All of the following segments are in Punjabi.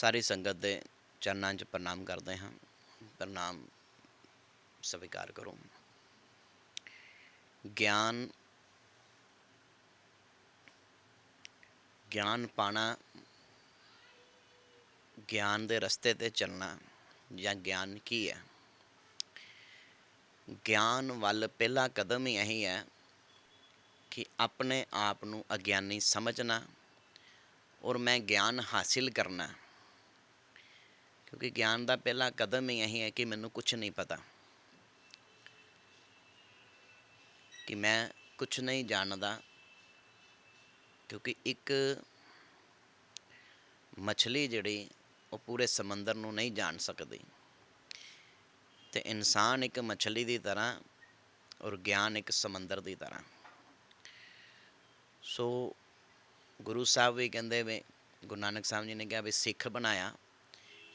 ਸਾਰੀ ਸੰਗਤ ਦੇ ਚਰਨਾਂ 'ਚ ਪ੍ਰਣਾਮ ਕਰਦੇ ਹਾਂ। ਪ੍ਰਣਾਮ ਸਵੀਕਾਰ ਕਰੋ। ਗਿਆਨ ਗਿਆਨ ਪਾਣਾ, ਗਿਆਨ ਦੇ ਰਸਤੇ ਤੇ ਚੱਲਣਾ ਜਾਂ ਗਿਆਨ ਕੀ ਹੈ? ਗਿਆਨ ਵੱਲ ਪਹਿਲਾ ਕਦਮ ਹੀ ਇਹੀ ਹੈ ਕਿ ਆਪਣੇ ਆਪ ਨੂੰ ਅਗਿਆਨੀ ਸਮਝਣਾ ਔਰ ਮੈਂ ਗਿਆਨ ਹਾਸਿਲ ਕਰਨਾ। ਕਿਉਂਕਿ ਗਿਆਨ ਦਾ ਪਹਿਲਾ ਕਦਮ ਹੀ ਇਹੀ ਹੈ ਕਿ ਮੈਨੂੰ ਕੁਝ ਨਹੀਂ ਪਤਾ। ਕਿ ਮੈਂ ਕੁਝ ਨਹੀਂ ਜਾਣਦਾ, ਕਿਉਂਕਿ ਇੱਕ ਮੱਛਲੀ ਜਿਹੜੀ, ਉਹ ਪੂਰੇ ਸਮੁੰਦਰ ਨੂੰ ਨਹੀਂ ਜਾਣ ਸਕਦੀ। ਤੇ ਇਨਸਾਨ ਇੱਕ ਮੱਛਲੀ ਦੀ ਤਰ੍ਹਾਂ ਔਰ ਗਿਆਨ ਇੱਕ ਸਮੁੰਦਰ ਦੀ ਤਰ੍ਹਾਂ। ਸੋ ਗੁਰੂ ਸਾਹਿਬ ਵੀ ਕਹਿੰਦੇ ਵੇ, ਗੁਰੂ ਨਾਨਕ ਸਾਹਿਬ ਜੀ ਨੇ ਕਿਹਾ ਵੀ ਸਿੱਖ ਬਣਾਇਆ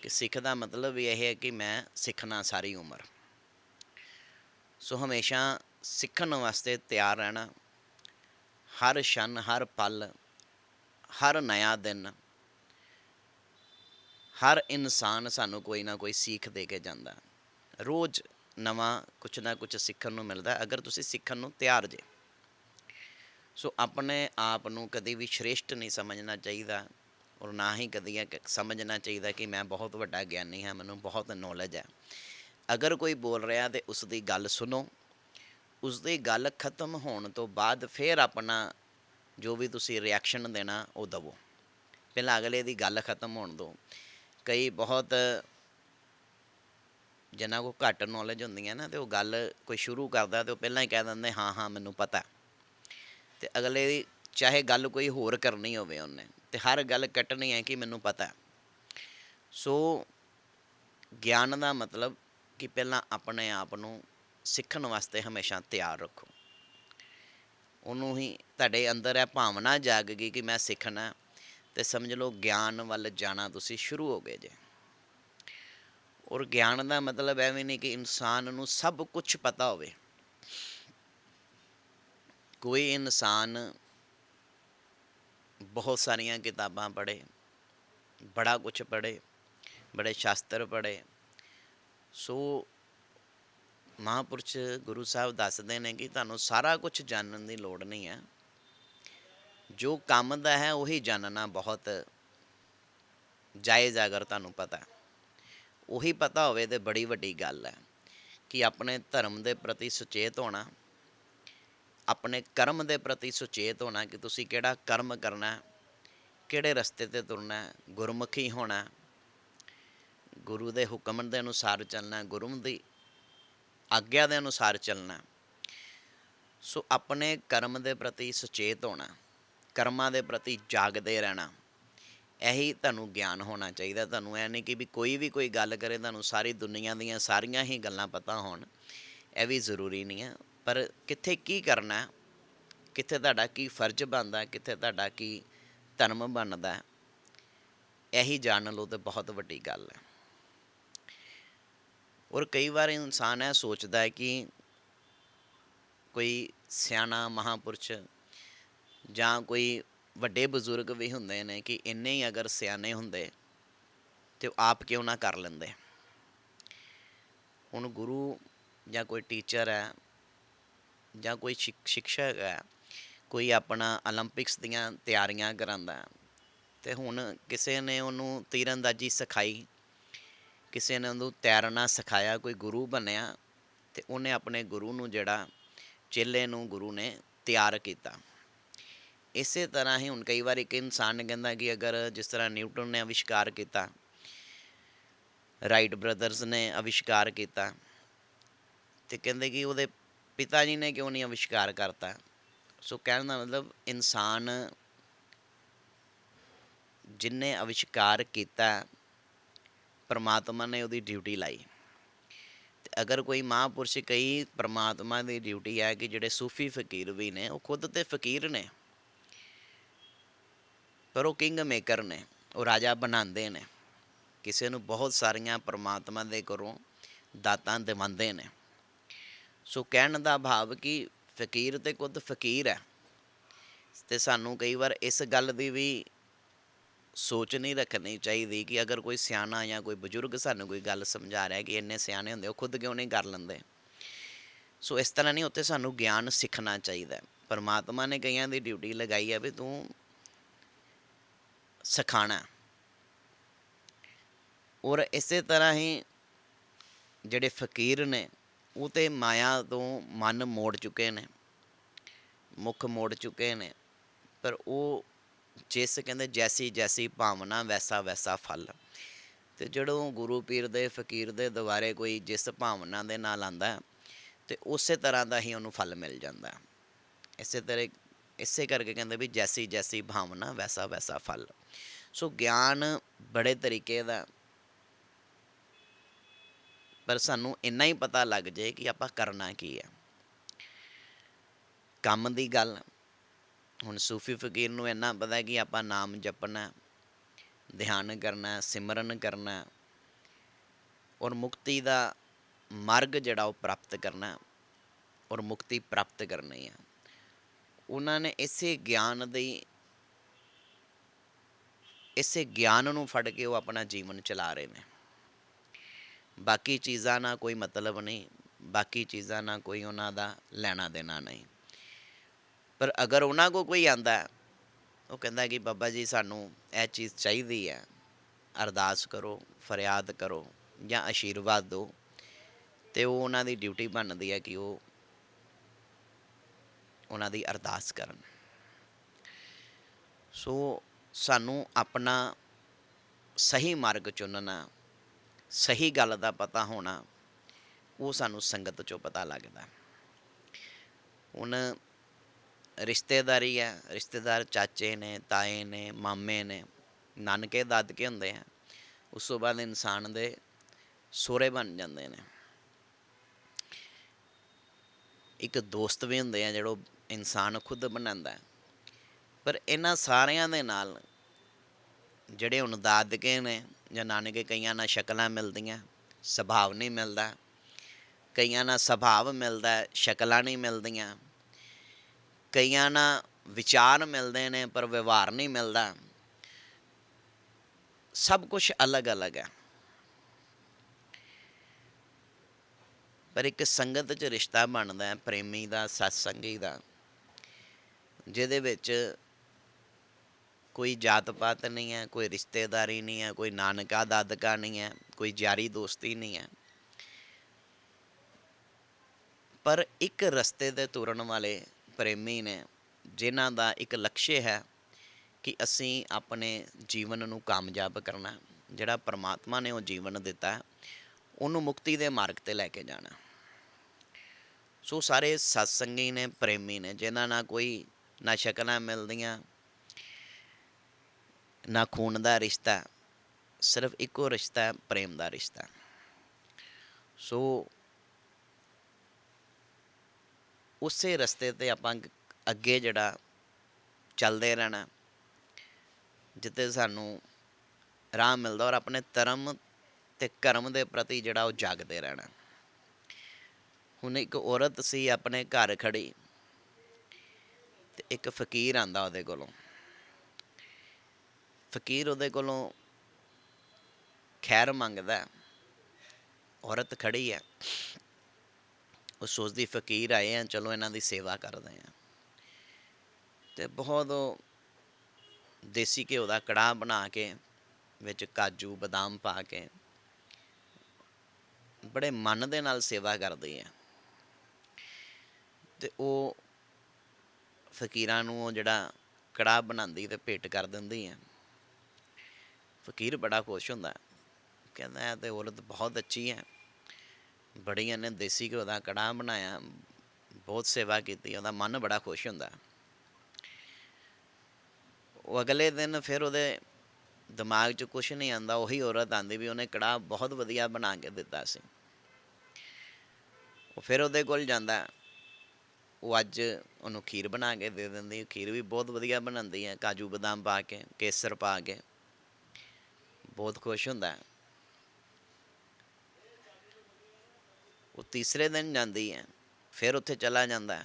ਕਿ ਸਿੱਖ ਦਾ ਮਤਲਬ ਵੀ ਇਹ ਹੈ ਕਿ ਮੈਂ ਸਿੱਖਣਾ ਸਾਰੀ ਉਮਰ। ਸੋ ਹਮੇਸ਼ਾ ਸਿੱਖਣ ਵਾਸਤੇ ਤਿਆਰ ਰਹਿਣਾ, ਹਰ ਛਨ ਹਰ ਪਲ, ਹਰ ਨਇਆ ਦਿਨ, ਹਰ ਇਨਸਾਨ ਸਾਨੂੰ ਕੋਈ ਨਾ ਕੋਈ ਸਿੱਖ ਦੇ ਕੇ ਜਾਂਦਾ। ਰੋਜ਼ ਨਵਾਂ ਕੁਛ ਨਾ ਕੁਛ ਸਿੱਖਣ ਨੂੰ ਮਿਲਦਾ, ਅਗਰ ਤੁਸੀਂ ਸਿੱਖਣ ਨੂੰ ਤਿਆਰ ਜੇ। ਸੋ ਆਪਣੇ ਆਪ ਨੂੰ ਕਦੇ ਵੀ ਸ਼੍ਰੇਸ਼ਟ ਨਹੀਂ ਸਮਝਣਾ ਚਾਹੀਦਾ। ਔਰ ਨਾ ਹੀ ਕਦੀ ਇਹ ਸਮਝਣਾ ਚਾਹੀਦਾ ਕਿ ਮੈਂ ਬਹੁਤ ਵੱਡਾ ਗਿਆਨੀ ਹਾਂ, ਮੈਨੂੰ ਬਹੁਤ ਨੌਲੇਜ ਹੈ। ਅਗਰ ਕੋਈ ਬੋਲ ਰਿਹਾ ਤੇ ਉਸ ਦੀ ਗੱਲ ਸੁਣੋ। ਉਸ ਦੀ ਗੱਲ ਖਤਮ ਹੋਣ ਤੋਂ ਬਾਅਦ ਫਿਰ ਆਪਣਾ ਜੋ ਵੀ ਤੁਸੀਂ ਰਿਐਕਸ਼ਨ ਦੇਣਾ, ਉਹ ਦਵੋ। ਪਹਿਲਾਂ ਅਗਲੇ ਦੀ ਗੱਲ ਖਤਮ ਹੋਣ ਦਿਓ ਕਈ ਬਹੁਤ ਜਿਨ੍ਹਾਂ ਕੋ ਘੱਟ ਨੌਲੇਜ ਹੁੰਦੀਆਂ ਨਾ, ਤੇ ਉਹ ਗੱਲ ਕੋਈ ਸ਼ੁਰੂ ਕਰਦਾ ਤੇ ਉਹ ਪਹਿਲਾਂ ਹੀ ਕਹਿ ਦਿੰਦੇ, ਹਾਂ ਹਾਂ, ਮੈਨੂੰ ਪਤਾ ਤੇ ਅਗਲੇ ਦੀ ਚਾਹੇ ਗੱਲ ਕੋਈ ਹੋਰ ਕਰਨੀ ਹੋਵੇ ਉਹਨੇ ਤੇ ਹਰ ਗੱਲ ਕੱਟਣੀ ਹੈ ਕਿ ਮੈਨੂੰ ਪਤਾ ਸੋ ਗਿਆਨ ਦਾ ਮਤਲਬ ਕਿ ਪਹਿਲਾਂ ਆਪਣੇ ਆਪ ਨੂੰ ਸਿੱਖਣ ਵਾਸਤੇ ਹਮੇਸ਼ਾ ਤਿਆਰ ਰੱਖੋ। ਉਹਨੂੰ ਹੀ ਤੁਹਾਡੇ ਅੰਦਰ ਇਹ ਭਾਵਨਾ ਜਾਗ ਗਈ ਕਿ ਮੈਂ ਸਿੱਖਣਾ ਤੇ ਸਮਝ ਲਓ ਗਿਆਨ ਵੱਲ ਜਾਣਾ ਤੁਸੀਂ ਸ਼ੁਰੂ ਹੋ ਗਏ ਜੇ। ਔਰ ਗਿਆਨ ਦਾ ਮਤਲਬ ਐਵੇਂ ਨਹੀਂ ਕਿ ਇਨਸਾਨ ਨੂੰ ਸਭ ਕੁਝ ਪਤਾ ਹੋਵੇ। ਕੋਈ ਇਨਸਾਨ ਬਹੁਤ ਸਾਰੀਆਂ ਕਿਤਾਬਾਂ ਪੜ੍ਹੇ, ਬੜਾ ਕੁਝ ਪੜ੍ਹੇ, ਬੜੇ ਸ਼ਾਸਤਰ ਪੜ੍ਹੇ। ਸੋ ਮਹਾਂਪੁਰਸ਼ ਗੁਰੂ ਸਾਹਿਬ ਦੱਸਦੇ ਨੇ ਕਿ ਤੁਹਾਨੂੰ ਸਾਰਾ ਕੁਝ ਜਾਣਨ ਦੀ ਲੋੜ ਨਹੀਂ ਹੈ। ਜੋ ਕੰਮ ਦਾ ਹੈ ਉਹੀ ਜਾਣਨਾ ਬਹੁਤ ਜਾਇਜ਼ ਅਗਰ ਤੁਹਾਨੂੰ ਪਤਾ ਉਹੀ ਪਤਾ ਹੋਵੇ ਤੇ ਬੜੀ ਵੱਡੀ ਗੱਲ ਹੈ ਕਿ ਆਪਣੇ ਧਰਮ ਦੇ ਪ੍ਰਤੀ ਸੁਚੇਤ ਹੋਣਾ ਆਪਣੇ ਕਰਮ ਦੇ ਪ੍ਰਤੀ ਸੁਚੇਤ ਹੋਣਾ ਕਿ ਤੁਸੀਂ ਕਿਹੜਾ ਕਰਮ ਕਰਨਾ ਕਿਹੜੇ ਰਸਤੇ ਤੇ ਤੁਰਨਾ ਗੁਰਮੁਖੀ ਹੋਣਾ ਗੁਰੂ ਦੇ ਹੁਕਮ ਦੇ ਅਨੁਸਾਰ ਚੱਲਣਾ ਗੁਰੂ ਦੀ ਆਗਿਆ ਦੇ ਅਨੁਸਾਰ ਚੱਲਣਾ ਸੋ ਆਪਣੇ ਕਰਮ ਦੇ ਪ੍ਰਤੀ ਸੁਚੇਤ ਹੋਣਾ, ਕਰਮਾਂ ਦੇ ਪ੍ਰਤੀ ਜਾਗਦੇ ਰਹਿਣਾ, ਇਹੀ ਤੁਹਾਨੂੰ ਗਿਆਨ ਹੋਣਾ ਚਾਹੀਦਾ। ਤੁਹਾਨੂੰ ਇਹ ਨਹੀਂ ਕਿ ਵੀ ਕੋਈ ਵੀ ਕੋਈ ਗੱਲ ਕਰੇ, ਤੁਹਾਨੂੰ ਸਾਰੀ ਦੁਨੀਆ ਦੀਆਂ ਸਾਰੀਆਂ ਹੀ ਗੱਲਾਂ ਪਤਾ ਹੋਣ, ਇਹ ਵੀ ਜ਼ਰੂਰੀ ਨਹੀਂ ਹੈ। ਪਰ ਕਿੱਥੇ ਕੀ ਕਰਨਾ? ਕਿੱਥੇ ਤੁਹਾਡਾ ਕੀ ਫਰਜ਼ ਬਣਦਾ? ਕਿੱਥੇ ਤੁਹਾਡਾ ਕੀ ਧਰਮ ਬਣਦਾ? ਇਹੀ ਜਾਣ ਲਓ ਤੇ ਬਹੁਤ ਵੱਡੀ ਗੱਲ ਹੈ। ਔਰ ਕਈ ਵਾਰ ਇਨਸਾਨ ਇਹ ਸੋਚਦਾ ਹੈ ਕਿ ਕੋਈ ਸਿਆਣਾ ਮਹਾਪੁਰਸ਼ ਜਾਂ ਕੋਈ ਵੱਡੇ ਬਜ਼ੁਰਗ ਵੀ ਹੁੰਦੇ ਨੇ ਕਿ ਇੰਨੇ ਹੀ ਅਗਰ ਸਿਆਣੇ ਹੁੰਦੇ ਤੇ ਉਹ ਆਪ ਕਿਉਂ ਨਾ ਕਰ ਲੈਂਦੇ? ਹੁਣ ਗੁਰੂ ਜਾਂ ਕੋਈ ਟੀਚਰ ਹੈ ਜਾਂ ਕੋਈ ਸ਼ਿਕਸ਼ਕ ਹੈ ਕੋਈ ਆਪਣਾ 올림픽ਸ ਦੀਆਂ ਤਿਆਰੀਆਂ ਕਰਾਂਦਾ ਤੇ ਹੁਣ ਕਿਸੇ ਨੇ ਉਹਨੂੰ ਤੀਰੰਦਾਜ਼ੀ ਸਿਖਾਈ, ਕਿਸੇ ਨੇ ਉਹਨੂੰ ਤੈਰਨਾ ਸਿਖਾਇਆ, ਕੋਈ ਗੁਰੂ ਬਣਿਆ, ਤੇ ਉਹਨੇ ਆਪਣੇ ਗੁਰੂ ਨੂੰ ਜਿਹੜਾ ਚੇਲੇ ਨੂੰ ਗੁਰੂ ਨੇ ਤਿਆਰ ਕੀਤਾ। ਇਸੇ ਤਰ੍ਹਾਂ ਹੀ ਹੁਣ ਕਈ ਵਾਰ ਇੱਕ ਇਨਸਾਨ ਨੇ ਕਹਿੰਦਾ ਕਿ ਅਗਰ ਜਿਸ ਤਰ੍ਹਾਂ ਨਿਊਟਨ ਨੇ ਅਵਿਸ਼ਕਾਰ ਕੀਤਾ, ਰਾਈਟ ਬ੍ਰਦਰਸ ਨੇ ਅਵਿਸ਼ਕਾਰ ਕੀਤਾ, ਤੇ ਕਹਿੰਦੇ ਕਿ ਉਹਦੇ ਪਿਤਾ ਜੀ ਨੇ ਕਿਉਂ ਨਹੀਂ ਅਵਿਸ਼ਕਾਰ ਕਰਤਾ? ਸੋ ਕਹਿਣ ਦਾ ਮਤਲਬ ਇਨਸਾਨ ਜਿਨੇ ਅਵਿਸ਼ਕਾਰ ਕੀਤਾ, ਪਰਮਾਤਮਾ ਨੇ ਉਹਦੀ ਡਿਊਟੀ ਲਾਈ। ਤੇ ਅਗਰ ਕੋਈ ਮਹਾਂਪੁਰਸ਼ ਕਈ ਪਰਮਾਤਮਾ ਦੀ ਡਿਊਟੀ ਹੈ ਕਿ ਜਿਹੜੇ ਸੂਫੀ ਫਕੀਰ ਵੀ ਨੇ, ਉਹ ਖੁਦ ਤੇ ਫਕੀਰ ਨੇ। ਪਰ ਉਹ ਕਿੰਗ ਮੇਕਰ ਨੇ, ਉਹ ਰਾਜਾ ਬਣਾਉਂਦੇ ਨੇ। ਕਿਸੇ ਨੂੰ ਬਹੁਤ ਸਾਰੀਆਂ ਪਰਮਾਤਮਾ ਦੇ ਘਰੋਂ ਦਾਤਾਂ ਦਿਵਾਉਂਦੇ ਨੇ। ਸੋ ਕਹਿਣ ਦਾ ਭਾਵ ਕਿ ਫਕੀਰ ਤੇ ਖੁਦ ਫਕੀਰ ਹੈ। ਤੇ ਸਾਨੂੰ ਕਈ ਵਾਰ ਇਸ ਗੱਲ ਦੀ ਵੀ ਸੋਚ ਨਹੀਂ ਰੱਖਣੀ ਚਾਹੀਦੀ ਕਿ ਅਗਰ ਕੋਈ ਸਿਆਣਾ ਜਾਂ ਕੋਈ ਬਜ਼ੁਰਗ ਸਾਨੂੰ ਕੋਈ ਗੱਲ ਸਮਝਾ ਰਿਹਾ ਕਿ ਇੰਨੇ ਸਿਆਣੇ ਹੁੰਦੇ, ਉਹ ਖੁਦ ਕਿਉਂ ਨਹੀਂ ਕਰ ਲੈਂਦੇ? ਸੋ ਇਸ ਤਰ੍ਹਾਂ ਨਹੀਂ, ਉੱਥੇ ਸਾਨੂੰ ਗਿਆਨ ਸਿੱਖਣਾ ਚਾਹੀਦਾ ਪਰਮਾਤਮਾ ਨੇ ਕਈਆਂ ਦੀ ਡਿਊਟੀ ਲਗਾਈ ਹੈ ਵੀ ਤੂੰ ਸਿਖਾਣਾ। ਔਰ ਇਸੇ ਤਰ੍ਹਾਂ ਹੀ ਜਿਹੜੇ ਫਕੀਰ ਨੇ ਉਹ ਤੇ ਮਾਇਆ ਤੋਂ ਮਨ ਮੋੜ ਚੁੱਕੇ ਨੇ ਮੁੱਖ ਮੋੜ ਚੁੱਕੇ ਨੇ ਪਰ ਉਹ ਜਿਸ ਕਹਿੰਦੇ ਜੈਸੀ ਜੈਸੀ ਭਾਵਨਾ ਵੈਸਾ ਵੈਸਾ ਫਲ। ਤੇ ਜਦੋਂ ਗੁਰੂ ਪੀਰ ਦੇ ਫਕੀਰ ਦੇ ਦੁਆਰੇ ਕੋਈ ਜਿਸ ਭਾਵਨਾ ਦੇ ਨਾਲ ਆਂਦਾ ਹੈ, ਤੇ ਉਸੇ ਤਰ੍ਹਾਂ ਦਾ ਹੀ ਉਹਨੂੰ ਫਲ ਮਿਲ ਜਾਂਦਾ ਇਸੇ ਤਰ੍ਹਾਂ ਇਸੇ ਕਰਕੇ ਕਹਿੰਦੇ ਵੀ ਜੈਸੀ ਜੈਸੀ ਭਾਵਨਾ ਵੈਸਾ ਵੈਸਾ ਫਲ। ਸੋ ਗਿਆਨ ਬੜੇ ਤਰੀਕੇ ਦਾ ਪਰ ਸਾਨੂੰ ਇੰਨਾ ਹੀ ਪਤਾ ਲੱਗ ਜੇ ਕਿ ਆਪਾਂ ਕਰਨਾ ਕੀ ਹੈ ਕੰਮ ਦੀ ਗੱਲ, ਹੁਣ ਸੂਫੀ ਫਕੀਰ ਨੂੰ ਇੰਨਾ ਪਤਾ ਕਿ ਆਪਾਂ ਨਾਮ ਜਪਣਾ, ਧਿਆਨ ਕਰਨਾ, ਸਿਮਰਨ ਕਰਨਾ ਔਰ ਮੁਕਤੀ ਦਾ ਮਾਰਗ ਜਿਹੜਾ ਉਹ ਪ੍ਰਾਪਤ ਕਰਨਾ, ਔਰ ਮੁਕਤੀ ਪ੍ਰਾਪਤ ਕਰਨੀ ਹੈ ਉਹਨਾਂ ਨੇ ਇਸੇ ਗਿਆਨ ਦੀ, ਇਸੇ ਗਿਆਨ ਨੂੰ ਫੜ ਕੇ ਉਹ ਆਪਣਾ ਜੀਵਨ ਚਲਾ ਰਹੇ ਨੇ। ਬਾਕੀ ਚੀਜ਼ਾਂ ਨਾਲ ਕੋਈ ਮਤਲਬ ਨਹੀਂ, ਬਾਕੀ ਚੀਜ਼ਾਂ ਨਾਲ ਕੋਈ ਉਹਨਾਂ ਦਾ ਲੈਣਾ ਦੇਣਾ ਨਹੀਂ। ਪਰ ਅਗਰ ਉਹਨਾਂ ਕੋ ਕੋਈ ਆਂਦਾ, ਉਹ ਕਹਿੰਦਾ ਕਿ ਬਾਬਾ ਜੀ ਸਾਨੂੰ ਇਹ ਚੀਜ਼ ਚਾਹੀਦੀ ਹੈ, ਅਰਦਾਸ ਕਰੋ, ਫਰਿਆਦ ਕਰੋ ਜਾਂ ਆਸ਼ੀਰਵਾਦ ਦਿਓ, ਤੇ ਉਹ ਉਹਨਾਂ ਦੀ ਡਿਊਟੀ ਬਣਦੀ ਹੈ ਕਿ ਉਹ ਉਹਨਾਂ ਦੀ ਅਰਦਾਸ ਕਰਨ। ਸੋ ਸਾਨੂੰ ਆਪਣਾ ਸਹੀ ਮਾਰਗ ਚੁਣਨਾ ਸਹੀ ਗੱਲ ਦਾ ਪਤਾ ਹੋਣਾ, ਉਹ ਸਾਨੂੰ ਸੰਗਤ ਚੋਂ ਪਤਾ ਲੱਗਦਾ। ਹੁਣ ਰਿਸ਼ਤੇਦਾਰੀ ਹੈ, ਰਿਸ਼ਤੇਦਾਰ ਚਾਚੇ ਨੇ, ਤਾਏ ਨੇ, ਮਾਮੇ ਨੇ, ਨਾਨਕੇ ਦਾਦਕੇ ਹੁੰਦੇ ਆ, ਉਸ ਤੋਂ ਬਾਅਦ ਇਨਸਾਨ ਦੇ ਸੋਹਰੇ ਬਣ ਜਾਂਦੇ ਨੇ। ਇੱਕ ਦੋਸਤ ਵੀ ਹੁੰਦੇ ਆ, ਜਿਹੜੋ ਇਨਸਾਨ ਖੁਦ ਬਣਾਉਂਦਾ ਪਰ ਇਹਨਾਂ ਸਾਰਿਆਂ ਦੇ ਨਾਲ ਜਿਹੜੇ ਹੁਣ ਦਾਦਕੇ ਨੇ ਜਾਂ ਨਾਨਕੇ ਕਈਆਂ ਨਾਲ ਸ਼ਕਲਾਂ ਮਿਲਦੀਆਂ ਸੁਭਾਵ ਨਹੀਂ ਮਿਲਦਾ। ਕਈਆਂ ਨਾਲ ਸੁਭਾਵ ਮਿਲਦਾ, ਸ਼ਕਲਾਂ ਨਹੀਂ ਮਿਲਦੀਆਂ। ਕਈਆਂ ਨਾਲ ਵਿਚਾਰ ਮਿਲਦੇ ਨੇ, ਪਰ ਵਿਵਹਾਰ ਨਹੀਂ ਮਿਲਦਾ। ਸਭ ਕੁਝ ਅਲੱਗ-ਅਲੱਗ ਹੈ। ਪਰ ਇੱਕ ਸੰਗਤ 'ਚ ਰਿਸ਼ਤਾ ਬਣਦਾ ਹੈ, ਪ੍ਰੇਮੀ ਦਾ, ਸਤਸੰਗੀ ਦਾ, ਜਿਹਦੇ ਵਿੱਚ ਕੋਈ ਜਾਤ ਪਾਤ ਨਹੀਂ ਹੈ, ਕੋਈ ਰਿਸ਼ਤੇਦਾਰੀ ਨਹੀਂ ਹੈ, ਕੋਈ ਨਾਨਕਾ ਦਾਦਕਾ ਨਹੀਂ ਹੈ, ਕੋਈ ਯਾਰੀ ਦੋਸਤੀ ਨਹੀਂ ਹੈ। ਪਰ ਇੱਕ ਰਸਤੇ ਤੇ ਤੁਰਨ ਵਾਲੇ ਪ੍ਰੇਮੀ ਨੇ, ਜਿਨ੍ਹਾਂ ਦਾ ਇੱਕ ਲਕਸ਼ਯ ਹੈ ਕਿ ਅਸੀਂ ਆਪਣੇ ਜੀਵਨ ਨੂੰ ਕਾਮਯਾਬ ਕਰਨਾ ਜਿਹੜਾ ਪਰਮਾਤਮਾ ਨੇ ਉਹ ਜੀਵਨ ਦਿੱਤਾ ਉਹਨੂੰ ਮੁਕਤੀ ਦੇ ਮਾਰਗ ਤੇ ਲੈ ਕੇ ਜਾਣਾ ਸੋ ਸਾਰੇ ਸਤਸੰਗੀ ਨੇ, ਪ੍ਰੇਮੀ ਨੇ, ਜਿਨ੍ਹਾਂ ਨਾਲ ਕੋਈ ਨਾ ਸ਼ਕਲਾਂ ਮਿਲਦੀਆਂ ਨਾ ਖੂਨ ਦਾ ਰਿਸ਼ਤਾ, ਸਿਰਫ ਇੱਕੋ ਰਿਸ਼ਤਾ ਹੈ ਪ੍ਰੇਮ ਦਾ ਰਿਸ਼ਤਾ। ਸੋ ਉਸੇ ਰਸਤੇ ਤੇ ਆਪਾਂ ਅੱਗੇ ਜਿਹੜਾ ਚੱਲਦੇ ਰਹਿਣਾ ਜਿੱਤੇ ਸਾਨੂੰ ਰਾਹ ਮਿਲਦਾ ਔਰ ਆਪਣੇ ਧਰਮ ਤੇ ਕਰਮ ਦੇ ਪ੍ਰਤੀ ਜਿਹੜਾ ਉਹ ਜਾਗਦੇ ਰਹਿਣਾ। ਹੁਣ ਇੱਕ ਔਰਤ ਸੀ ਆਪਣੇ ਘਰ ਖੜੀ ਤੇ ਇੱਕ ਫਕੀਰ ਆਂਦਾ ਉਹਦੇ ਕੋਲੋਂ। ਫਕੀਰ ਉਹਦੇ ਕੋਲੋਂ ਖੈਰ ਮੰਗਦਾ ਔਰਤ ਖੜੀ ਹੈ। ਉਹ ਸੋਚਦੀ, ਫਕੀਰ ਆਏ ਆ, ਚਲੋ ਇਹਨਾਂ ਦੀ ਸੇਵਾ ਕਰਦੇ ਆ। ਤੇ ਬਹੁਤ ਉਹ ਦੇਸੀ ਘਿਓ ਦਾ ਕੜਾਹ ਬਣਾ ਕੇ, ਵਿੱਚ ਕਾਜੂ, ਬਦਾਮ ਪਾ ਕੇ ਬੜੇ ਮਨ ਦੇ ਨਾਲ ਸੇਵਾ ਕਰਦੀ ਹੈ। ਤੇ ਉਹ ਫਕੀਰਾਂ ਨੂੰ ਉਹ ਜਿਹੜਾ ਕੜਾਹ ਬਣਾਉਂਦੀ ਤੇ ਭੇਟ ਕਰ ਦਿੰਦੀ ਹੈ। ਫਕੀਰ ਬੜਾ ਖੁਸ਼ ਹੁੰਦਾ। ਕਹਿੰਦਾ ਇਹ ਤੇ ਔਰਤ ਬਹੁਤ ਅੱਛੀ ਹੈ। ਬੜੀ ਇਹਨੇ ਦੇਸੀ ਘਿਓ ਦਾ ਕੜਾਹ ਬਣਾਇਆ। ਬਹੁਤ ਸੇਵਾ ਕੀਤੀ, ਉਹਦਾ ਮਨ ਬੜਾ ਖੁਸ਼ ਹੁੰਦਾ। ਉਹ ਅਗਲੇ ਦਿਨ ਫਿਰ ਉਹਦੇ ਦਿਮਾਗ 'ਚ ਕੁਝ ਨਹੀਂ ਆਂਦਾ ਉਹੀ ਔਰਤ ਆਂਦੀ ਵੀ ਉਹਨੇ ਕੜਾਹ ਬਹੁਤ ਵਧੀਆ ਬਣਾ ਕੇ ਦਿੱਤਾ ਸੀ। ਉਹ ਫਿਰ ਉਹਦੇ ਕੋਲ ਜਾਂਦਾ। ਉਹ ਅੱਜ ਉਹਨੂੰ ਖੀਰ ਬਣਾ ਕੇ ਦੇ ਦਿੰਦੀ। ਖੀਰ ਵੀ ਬਹੁਤ ਵਧੀਆ ਬਣਾਉਂਦੀ ਹੈ। ਕਾਜੂ ਬਦਾਮ ਪਾ ਕੇ, ਕੇਸਰ ਪਾ ਕੇ। ਬਹੁਤ ਖੁਸ਼ ਹੁੰਦਾ। ਉਹ ਤੀਸਰੇ ਦਿਨ ਜਾਂਦੀ ਹੈ, ਫਿਰ ਉੱਥੇ ਚਲਾ ਜਾਂਦਾ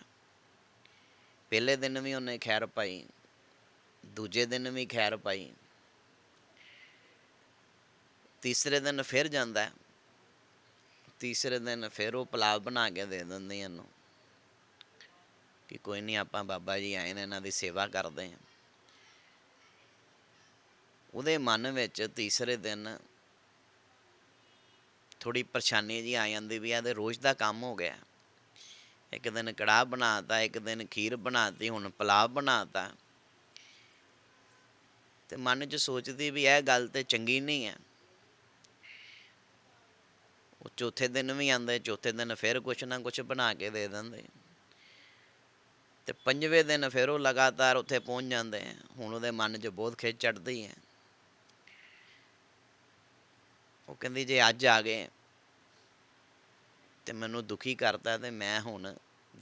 ਪਹਿਲੇ ਦਿਨ ਵੀ ਉਹਨੇ ਖੈਰ ਪਾਈ, ਦੂਜੇ ਦਿਨ ਵੀ ਖੈਰ ਪਾਈ। ਤੀਸਰੇ ਦਿਨ ਫਿਰ ਜਾਂਦਾ ਤੀਸਰੇ ਦਿਨ ਫਿਰ ਉਹ ਪੁਲਾਵ ਬਣਾ ਕੇ ਦੇ ਦਿੰਦੇ ਇਹਨੂੰ ਕਿ ਕੋਈ ਨਹੀਂ ਆਪਾਂ ਬਾਬਾ ਜੀ ਆਏ ਨੇ, ਇਹਨਾਂ ਦੀ ਸੇਵਾ ਕਰਦੇ ਹਾਂ। ਉਹਦੇ ਮਨ ਵਿੱਚ ਤੀਸਰੇ ਦਿਨ ਥੋੜੀ ਪਰੇਸ਼ਾਨੀ ਜੀ ਆ ਜਾਂਦੀ ਵੀ ਇਹਦੇ ਰੋਜ਼ ਦਾ ਕੰਮ ਹੋ ਗਿਆ। ਇੱਕ ਦਿਨ ਕੜਾਹ ਬਣਾਤਾ, ਇੱਕ ਦਿਨ ਖੀਰ ਬਣਾਤੀ, ਹੁਣ ਪੁਲਾਵ ਬਣਾਤਾ। ਤੇ ਮਨ 'ਚ ਸੋਚਦੀ ਵੀ ਇਹ ਗੱਲ ਤੇ ਚੰਗੀ ਨਹੀਂ ਹੈ। ਉਹ ਚੌਥੇ ਦਿਨ ਵੀ ਆਉਂਦੇ, ਚੌਥੇ ਦਿਨ ਫਿਰ ਕੁਛ ਨਾ ਕੁਛ ਬਣਾ ਕੇ ਦੇ ਦਿੰਦੇ। ਤੇ ਪੰਜਵੇਂ ਦਿਨ ਫਿਰ ਉਹ ਲਗਾਤਾਰ ਉੱਥੇ ਪਹੁੰਚ ਜਾਂਦੇ ਆ। ਹੁਣ ਉਹਦੇ ਮਨ 'ਚ ਬਹੁਤ ਖਿੱਚ ਚੜਦੀ ਹੈ। ਉਹ ਕਹਿੰਦੀ, ਜੇ ਅੱਜ ਆ ਗਏ, ਤੇ ਮੈਨੂੰ ਦੁਖੀ ਕਰਤਾ ਤੇ ਮੈਂ ਹੁਣ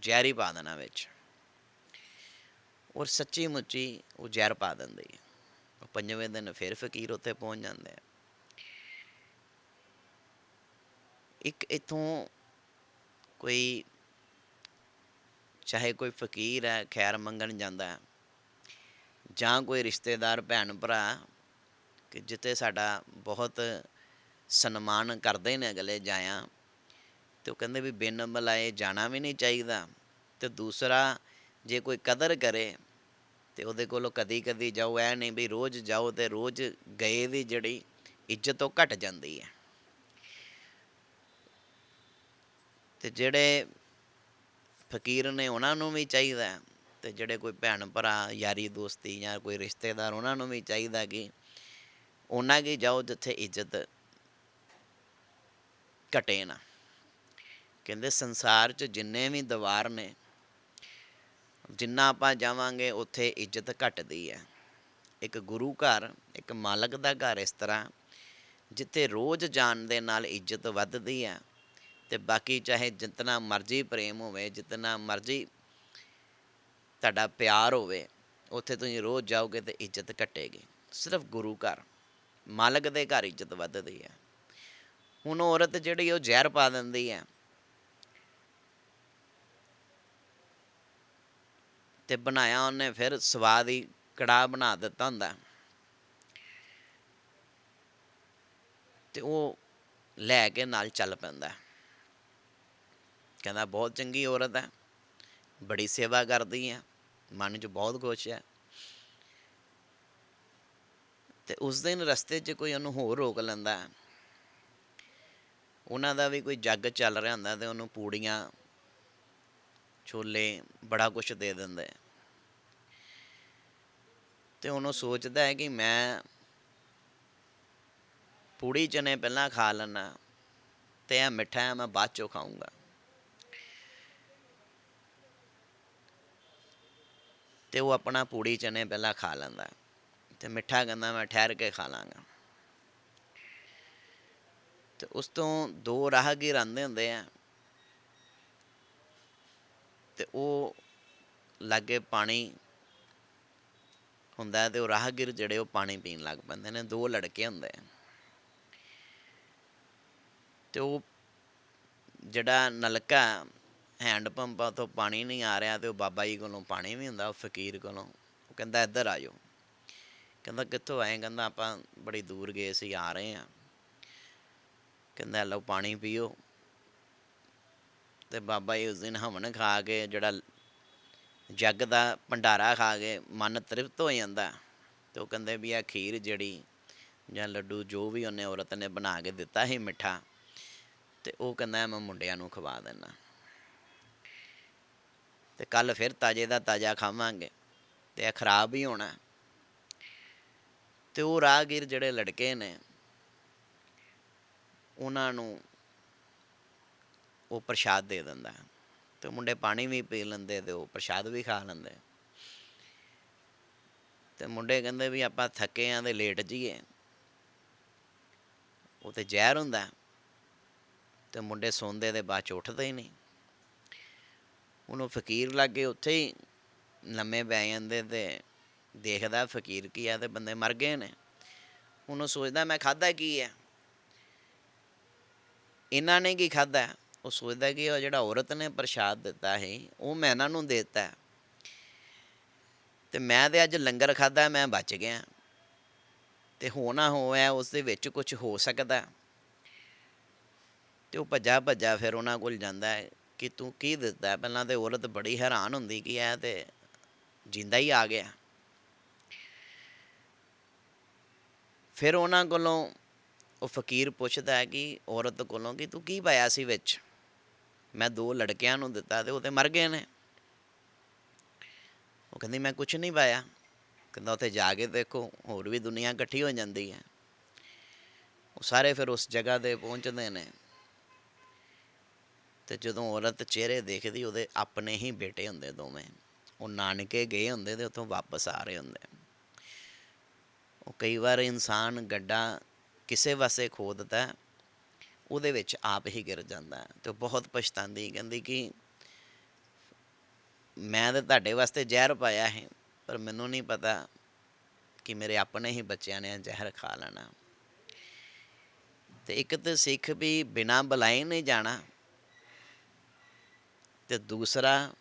ਜ਼ਹਿਰ ਹੀ ਪਾ ਦੇਣਾ ਵਿੱਚ। ਔਰ ਸੱਚੀ ਮੁੱਚੀ ਉਹ ਜ਼ਹਿਰ ਪਾ ਦਿੰਦੀ ਹੈ ਪੰਜਵੇਂ ਦਿਨ ਫਿਰ ਫਕੀਰ ਉੱਥੇ ਪਹੁੰਚ ਜਾਂਦੇ ਆ। ਇੱਕ ਇਥੋਂ ਕੋਈ, ਚਾਹੇ ਕੋਈ ਫਕੀਰ ਹੈ, ਖੈਰ ਮੰਗਣ ਜਾਂਦਾ ਹੈ, ਜਾਂ ਕੋਈ ਰਿਸ਼ਤੇਦਾਰ ਭੈਣ ਭਰਾ ਕਿ ਜਿੱਤੇ ਸਾਡਾ ਬਹੁਤ ਸਨਮਾਨ ਕਰਦੇ ਨੇ ਅਗਲੇ ਜਾਇਆ। ਤੇ ਉਹ ਕਹਿੰਦੇ ਵੀ ਬਿਨ ਬੁਲਾਏ ਜਾਣਾ ਵੀ ਨਹੀਂ ਚਾਹੀਦਾ। ਤੇ ਦੂਸਰਾ, ਜੇ ਕੋਈ ਕਦਰ ਕਰੇ, ਤੇ ਉਹਦੇ ਕੋਲੋਂ ਕਦੀ ਕਦੀ ਜਾਓ, ਐ ਨਹੀਂ ਵੀ ਰੋਜ਼ ਜਾਓ ਤੇ ਰੋਜ਼ ਗਏ ਦੀ ਜਿਹੜੀ ਇੱਜ਼ਤ ਉਹ ਘਟ ਜਾਂਦੀ ਹੈ ਤੇ ਜਿਹੜੇ ਫਕੀਰ ਨੇ ਉਹਨਾਂ ਨੂੰ ਵੀ ਚਾਹੀਦਾ ਹੈ ਤੇ ਜਿਹੜੇ ਕੋਈ ਭੈਣ ਭਰਾ ਯਾਰੀ ਦੋਸਤੀ ਜਾਂ ਕੋਈ ਰਿਸ਼ਤੇਦਾਰ ਉਹਨਾਂ ਨੂੰ ਵੀ ਚਾਹੀਦਾ ਕਿ ਉਹਨਾਂ ਕੀ ਜਾਓ ਜਿੱਥੇ ਇੱਜ਼ਤ ਘਟੇ ਨਾ। ਕਹਿੰਦੇ ਸੰਸਾਰ 'ਚ ਜਿੰਨੇ ਵੀ ਦੀਵਾਰ ਨੇ, ਜਿੰਨਾ ਆਪਾਂ ਜਾਵਾਂਗੇ ਉੱਥੇ ਇੱਜ਼ਤ ਘਟਦੀ ਹੈ। ਇੱਕ ਗੁਰੂ ਘਰ, ਇੱਕ ਮਾਲਕ ਦਾ ਘਰ ਇਸ ਤਰ੍ਹਾਂ, ਜਿੱਥੇ ਰੋਜ਼ ਜਾਣ ਦੇ ਨਾਲ ਇੱਜ਼ਤ ਵੱਧਦੀ ਹੈ ਤੇ ਬਾਕੀ ਚਾਹੇ ਜਿੰਨਾ ਮਰਜ਼ੀ ਪ੍ਰੇਮ ਹੋਵੇ ਜਿੰਨਾ ਮਰਜ਼ੀ ਤੁਹਾਡਾ ਪਿਆਰ ਹੋਵੇ, ਉੱਥੇ ਤੁਸੀਂ ਰੋਜ਼ ਜਾਓਗੇ ਤੇ ਇੱਜ਼ਤ ਘਟੇਗੀ। ਸਿਰਫ ਗੁਰੂ ਘਰ, ਮਾਲਕ ਦੇ ਘਰ ਇੱਜ਼ਤ ਵੱਧਦੀ ਹੈ। ਹੁਣ ਔਰਤ ਜਿਹੜੀ ਉਹ ਜ਼ਹਿਰ ਪਾ ਦਿੰਦੀ ਹੈ। ਤੇ ਬਣਾਇਆ ਉਹਨੇ ਫਿਰ ਸਵਾਦ ਹੀ ਕੜਾਹ ਬਣਾ ਦਿੱਤਾ ਹੁੰਦਾ। ਤੇ ਉਹ ਲੈ ਕੇ ਨਾਲ ਚੱਲ ਪੈਂਦਾ। ਕਹਿੰਦਾ ਬਹੁਤ ਚੰਗੀ ਔਰਤ ਹੈ, ਬੜੀ ਸੇਵਾ ਕਰਦੀ ਹੈ, ਮਨ 'ਚ ਬਹੁਤ ਖੁਸ਼ ਹੈ। ਤੇ ਉਸ ਦਿਨ ਰਸਤੇ 'ਚ ਕੋਈ ਉਹਨੂੰ ਹੋਰ ਰੋਕ ਲੈਂਦਾ। ਉਹਨਾਂ ਦਾ ਵੀ ਕੋਈ ਜੱਗ ਚੱਲ ਰਿਹਾ ਹੁੰਦਾ ਤੇ ਉਹਨੂੰ ਪੂੜੀਆਂ, ਛੋਲੇ ਬੜਾ ਕੁਝ ਦੇ ਦਿੰਦੇ ਤੇ ਉਹਨੂੰ ਸੋਚਦਾ ਹੈ ਕਿ ਮੈਂ ਪੂੜੀ ਚਨੇ ਪਹਿਲਾਂ ਖਾ ਲੈਣਾ ਤੇ ਇਹ ਮਿੱਠਾ ਹੈ, ਮੈਂ ਬਾਅਦ ਚੋਂ ਖਾਊਂਗਾ। ਤੇ ਉਹ ਆਪਣਾ ਪੂੜੀ ਚਨੇ ਪਹਿਲਾਂ ਖਾ ਲੈਂਦਾ ਤੇ ਮਿੱਠਾ ਕਹਿੰਦਾ ਮੈਂ ਠਹਿਰ ਕੇ ਖਾ ਲਾਂਗਾ। ਤੇ ਉਸ ਤੋਂ ਦੋ ਰਾਹਗੀਰ ਆਂਦੇ ਹੁੰਦੇ ਆ। ਤੇ ਉਹ ਲਾਗੇ ਪਾਣੀ ਹੁੰਦਾ ਤੇ ਉਹ ਰਾਹਗੀਰ ਜਿਹੜੇ ਉਹ ਪਾਣੀ ਪੀਣ ਲੱਗ ਪੈਂਦੇ ਨੇ, ਦੋ ਲੜਕੇ ਹੁੰਦੇ ਆ। ਤੇ ਉਹ ਜਿਹੜਾ ਨਲਕਾ ਹੈਂਡ ਪੰਪ ਤੋਂ ਪਾਣੀ ਨਹੀਂ ਆ ਰਿਹਾ ਤੇ ਉਹ ਬਾਬਾ ਜੀ ਕੋਲੋਂ ਪਾਣੀ ਵੀ ਹੁੰਦਾ, ਉਹ ਫਕੀਰ ਕੋਲੋਂ। ਉਹ ਕਹਿੰਦਾ, ਇੱਧਰ ਆ ਜਾਓ। ਕਹਿੰਦਾ, ਕਿੱਥੋਂ ਆਏ? ਕਹਿੰਦਾ, ਆਪਾਂ ਬੜੀ ਦੂਰ ਗਏ ਸੀ, ਆ ਰਹੇ ਆ ਕਹਿੰਦਾ, ਲਓ ਪਾਣੀ ਪੀਓ। ਤੇ ਬਾਬਾ ਜੀ ਉਸ ਦਿਨ ਹਵਨ ਖਾ ਕੇ ਜਿਹੜਾ ਜੱਗ ਦਾ ਭੰਡਾਰਾ ਖਾ ਕੇ ਮਨ ਤ੍ਰਿਪਤ ਹੋ ਜਾਂਦਾ। ਤੇ ਉਹ ਕਹਿੰਦੇ ਵੀ ਆ ਖੀਰ ਜਿਹੜੀ ਜਾਂ ਲੱਡੂ ਜੋ ਵੀ ਉਹਨੇ ਔਰਤ ਨੇ ਬਣਾ ਕੇ ਦਿੱਤਾ ਸੀ ਮਿੱਠਾ, ਤੇ ਉਹ ਕਹਿੰਦਾ ਮੈਂ ਮੁੰਡਿਆਂ ਨੂੰ ਖਵਾ ਦਿੰਦਾ। ਤੇ ਕੱਲ ਫਿਰ ਤਾਜੇ ਦਾ ਤਾਜਾ ਖਾਵਾਂਗੇ ਤੇ ਇਹ ਖਰਾਬ ਹੀ ਹੋਣਾ। ਤੇ ਉਹ ਰਾਹਗੀਰ ਜਿਹੜੇ ਲੜਕੇ ਨੇ ਉਹਨਾਂ ਨੂੰ ਉਹ ਪ੍ਰਸ਼ਾਦ ਦੇ ਦਿੰਦਾ ਤੇ ਮੁੰਡੇ ਪਾਣੀ ਵੀ ਪੀ ਲੈਂਦੇ ਤੇ ਉਹ ਪ੍ਰਸ਼ਾਦ ਵੀ ਖਾ ਲੈਂਦੇ। ਤੇ ਮੁੰਡੇ ਕਹਿੰਦੇ ਵੀ ਆਪਾਂ ਥੱਕੇ ਆਂ ਤੇ ਲੇਟ ਜੀਏ ਉਹ ਤੇ ਜ਼ਹਿਰ ਹੁੰਦਾ ਤੇ ਮੁੰਡੇ ਸੌਂਦੇ ਦੇ ਬਾਅਦ ਚ ਉੱਠਦੇ ਹੀ ਨਹੀਂ। ਉਹਨੂੰ ਫਕੀਰ ਲੱਗੇ ਉੱਥੇ ਹੀ ਲੰਮੇ ਪੈ ਜਾਂਦੇ ਤੇ ਦੇਖਦਾ ਫਕੀਰ ਕੀ ਆ ਤੇ ਬੰਦੇ ਮਰ ਗਏ ਨੇ। ਉਹਨੂੰ ਸੋਚਦਾ ਮੈਂ ਖਾਦਾ ਕੀ ਹੈ ਇਹਨਾਂ ਨੇ ਕੀ ਖਾਦਾ ਉਹ ਸੋਚਦਾ ਕਿ ਉਹ ਜਿਹੜਾ ਔਰਤ ਨੇ ਪ੍ਰਸ਼ਾਦ ਦਿੱਤਾ ਹੈ ਉਹ ਮੈਂ ਇਹਨਾਂ ਨੂੰ ਦਿੱਤਾ। ਤੇ ਮੈਂ ਤੇ ਅੱਜ ਲੰਗਰ ਖਾਦਾ ਮੈਂ ਬਚ ਗਿਆ। ਤੇ ਹੋਣਾ ਹੋਇਆ ਉਸ ਦੇ ਵਿੱਚ ਕੁਝ ਹੋ ਸਕਦਾ। ਤੇ ਉਹ ਭੱਜਾ ਭੱਜਾ ਫਿਰ ਉਹਨਾਂ ਕੋਲ ਜਾਂਦਾ ਹੈ ਕਿ ਤੂੰ ਕੀ ਦਿੱਤਾ? ਪਹਿਲਾਂ ਤੇ ਔਰਤ ਬੜੀ ਹੈਰਾਨ ਹੁੰਦੀ ਕਿ ਇਹ ਤੇ ਜਿੰਦਾ ਹੀ ਆ ਗਿਆ। ਫਿਰ ਉਹਨਾਂ ਕੋਲੋਂ ਉਹ ਫਕੀਰ ਪੁੱਛਦਾ ਹੈ ਕਿ ਔਰਤ ਕੋਲੋਂ ਕਿ ਤੂੰ ਕੀ ਪਾਇਆ ਸੀ ਵਿੱਚ? ਮੈਂ ਦੋ ਲੜਕਿਆਂ ਨੂੰ ਦਿੱਤਾ ਤੇ ਉਹ ਤੇ ਮਰ ਗਏ ਨੇ। ਉਹ ਕਹਿੰਦੀ, ਮੈਂ ਕੁਝ ਨਹੀਂ ਪਾਇਆ। ਕਹਿੰਦਾ, ਉੱਥੇ ਜਾ ਕੇ ਦੇਖੋ, ਹੋਰ ਵੀ ਦੁਨੀਆ ਇਕੱਠੀ ਹੋ ਜਾਂਦੀ ਹੈ। ਉਹ ਸਾਰੇ ਫਿਰ ਉਸ ਜਗ੍ਹਾ ਤੇ ਪਹੁੰਚਦੇ ਨੇ। ਤੇ ਜਦੋਂ ਔਰਤ ਚਿਹਰੇ ਦੇਖਦੀ, ਉਹਦੇ ਆਪਣੇ ਹੀ ਬੇਟੇ ਹੁੰਦੇ ਦੋਵੇਂ। ਉਹ ਨਾਨਕੇ ਗਏ ਹੁੰਦੇ ਤੇ ਉੱਥੋਂ ਵਾਪਸ ਆ ਰਹੇ ਹੁੰਦੇ। ਉਹ ਕਈ ਵਾਰ ਇਨਸਾਨ ਗੱਡਾ ਕਿਸੇ ਵਾਸਤੇ ਖੋਦਦਾ ਹੈ, ਉਹਦੇ ਵਿੱਚ ਆਪ ਹੀ ਗਿਰ ਜਾਂਦਾ ਹੈ। ਤੇ ਉਹ ਬਹੁਤ ਪਛਤਾਉਂਦੀ ਕਹਿੰਦੀ ਕਿ ਮੈਂ ਤਾਂ ਤੁਹਾਡੇ ਵਾਸਤੇ ਜ਼ਹਿਰ ਪਾਇਆ ਹੈ ਪਰ ਮੈਨੂੰ ਨਹੀਂ ਪਤਾ ਕਿ ਮੇਰੇ ਆਪਣੇ ਹੀ ਬੱਚਿਆਂ ਨੇ ਜ਼ਹਿਰ ਖਾ ਲੈਣਾ। ਤੇ ਇੱਕ ਤੇ ਸਿੱਖ ਵੀ ਬਿਨਾਂ ਬੁਲਾਏ ਨਹੀਂ ਜਾਣਾ ਤੇ ਦੂਸਰਾ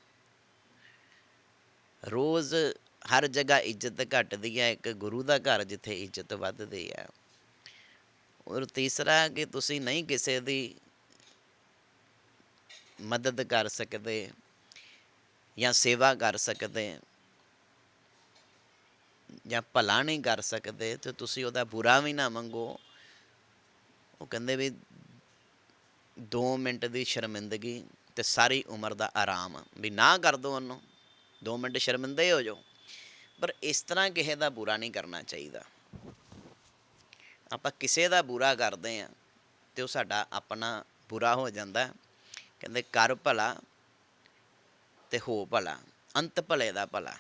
ਰੋਜ਼ ਹਰ ਜਗ੍ਹਾ ਇੱਜ਼ਤ ਘਟਦੀ ਹੈ ਇੱਕ ਗੁਰੂ ਦਾ ਘਰ ਜਿੱਥੇ ਇੱਜ਼ਤ ਵੱਧਦੀ ਹੈ। ਔਰ ਤੀਸਰਾ ਕਿ ਤੁਸੀਂ ਨਹੀਂ ਕਿਸੇ ਦੀ ਮਦਦ ਕਰ ਸਕਦੇ ਜਾਂ ਸੇਵਾ ਕਰ ਸਕਦੇ ਜਾਂ ਭਲਾ ਨਹੀਂ ਕਰ ਸਕਦੇ ਤੇ ਤੁਸੀਂ ਉਹਦਾ ਬੁਰਾ ਵੀ ਨਾ ਮੰਗੋ। ਉਹ ਕਹਿੰਦੇ ਵੀ 2 ਮਿੰਟ ਦੀ ਸ਼ਰਮਿੰਦਗੀ ਤੇ ਸਾਰੀ ਉਮਰ ਦਾ ਆਰਾਮ ਵੀ ਨਾ ਕਰ ਦੋ ਉਹਨੂੰ। 2 ਮਿੰਟ ਸ਼ਰਮਿੰਦੇ ਹੋ ਜਾਓ। ਪਰ ਇਸ ਤਰ੍ਹਾਂ ਕਿਸੇ ਦਾ ਬੁਰਾ ਨਹੀਂ ਕਰਨਾ ਚਾਹੀਦਾ। ਆਪਾਂ ਕਿਸੇ ਦਾ ਬੁਰਾ ਕਰਦੇ ਆ ਤੇ ਉਹ ਸਾਡਾ ਆਪਣਾ ਬੁਰਾ ਹੋ ਜਾਂਦਾ ਕਹਿੰਦੇ ਕਰ ਭਲਾ ਤੇ ਹੋ ਭਲਾ, ਅੰਤ ਭਲੇ ਦਾ ਭਲਾ।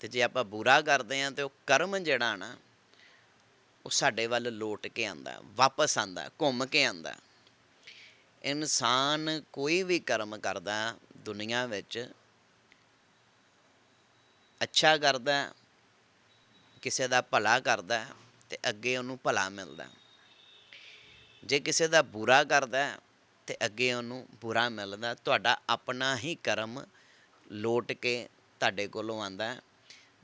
ਤੇ ਜੇ ਆਪਾਂ ਬੁਰਾ ਕਰਦੇ ਆ ਤੇ ਉਹ ਕਰਮ ਜਿਹੜਾ ਨਾ, ਉਹ ਸਾਡੇ ਵੱਲ ਲੋਟ ਕੇ ਆਂਦਾ ਵਾਪਸ ਆਂਦਾ ਘੁੰਮ ਕੇ ਆਂਦਾ ਇਨਸਾਨ ਕੋਈ ਵੀ ਕਰਮ ਕਰਦਾ ਦੁਨੀਆ ਵਿੱਚ ਅੱਛਾ ਕਰਦਾ ਕਿਸੇ ਦਾ ਭਲਾ ਕਰਦਾ ਤੇ ਅੱਗੇ ਉਹਨੂੰ ਭਲਾ ਮਿਲਦਾ। ਜੇ ਕਿਸੇ ਦਾ ਬੁਰਾ ਕਰਦਾ ਹੈ ਤੇ ਅੱਗੇ ਉਹਨੂੰ ਬੁਰਾ ਮਿਲਦਾ, ਤੁਹਾਡਾ ਆਪਣਾ ਹੀ ਕਰਮ ਲੋਟ ਕੇ ਤੁਹਾਡੇ ਕੋਲੋਂ ਆਂਦਾ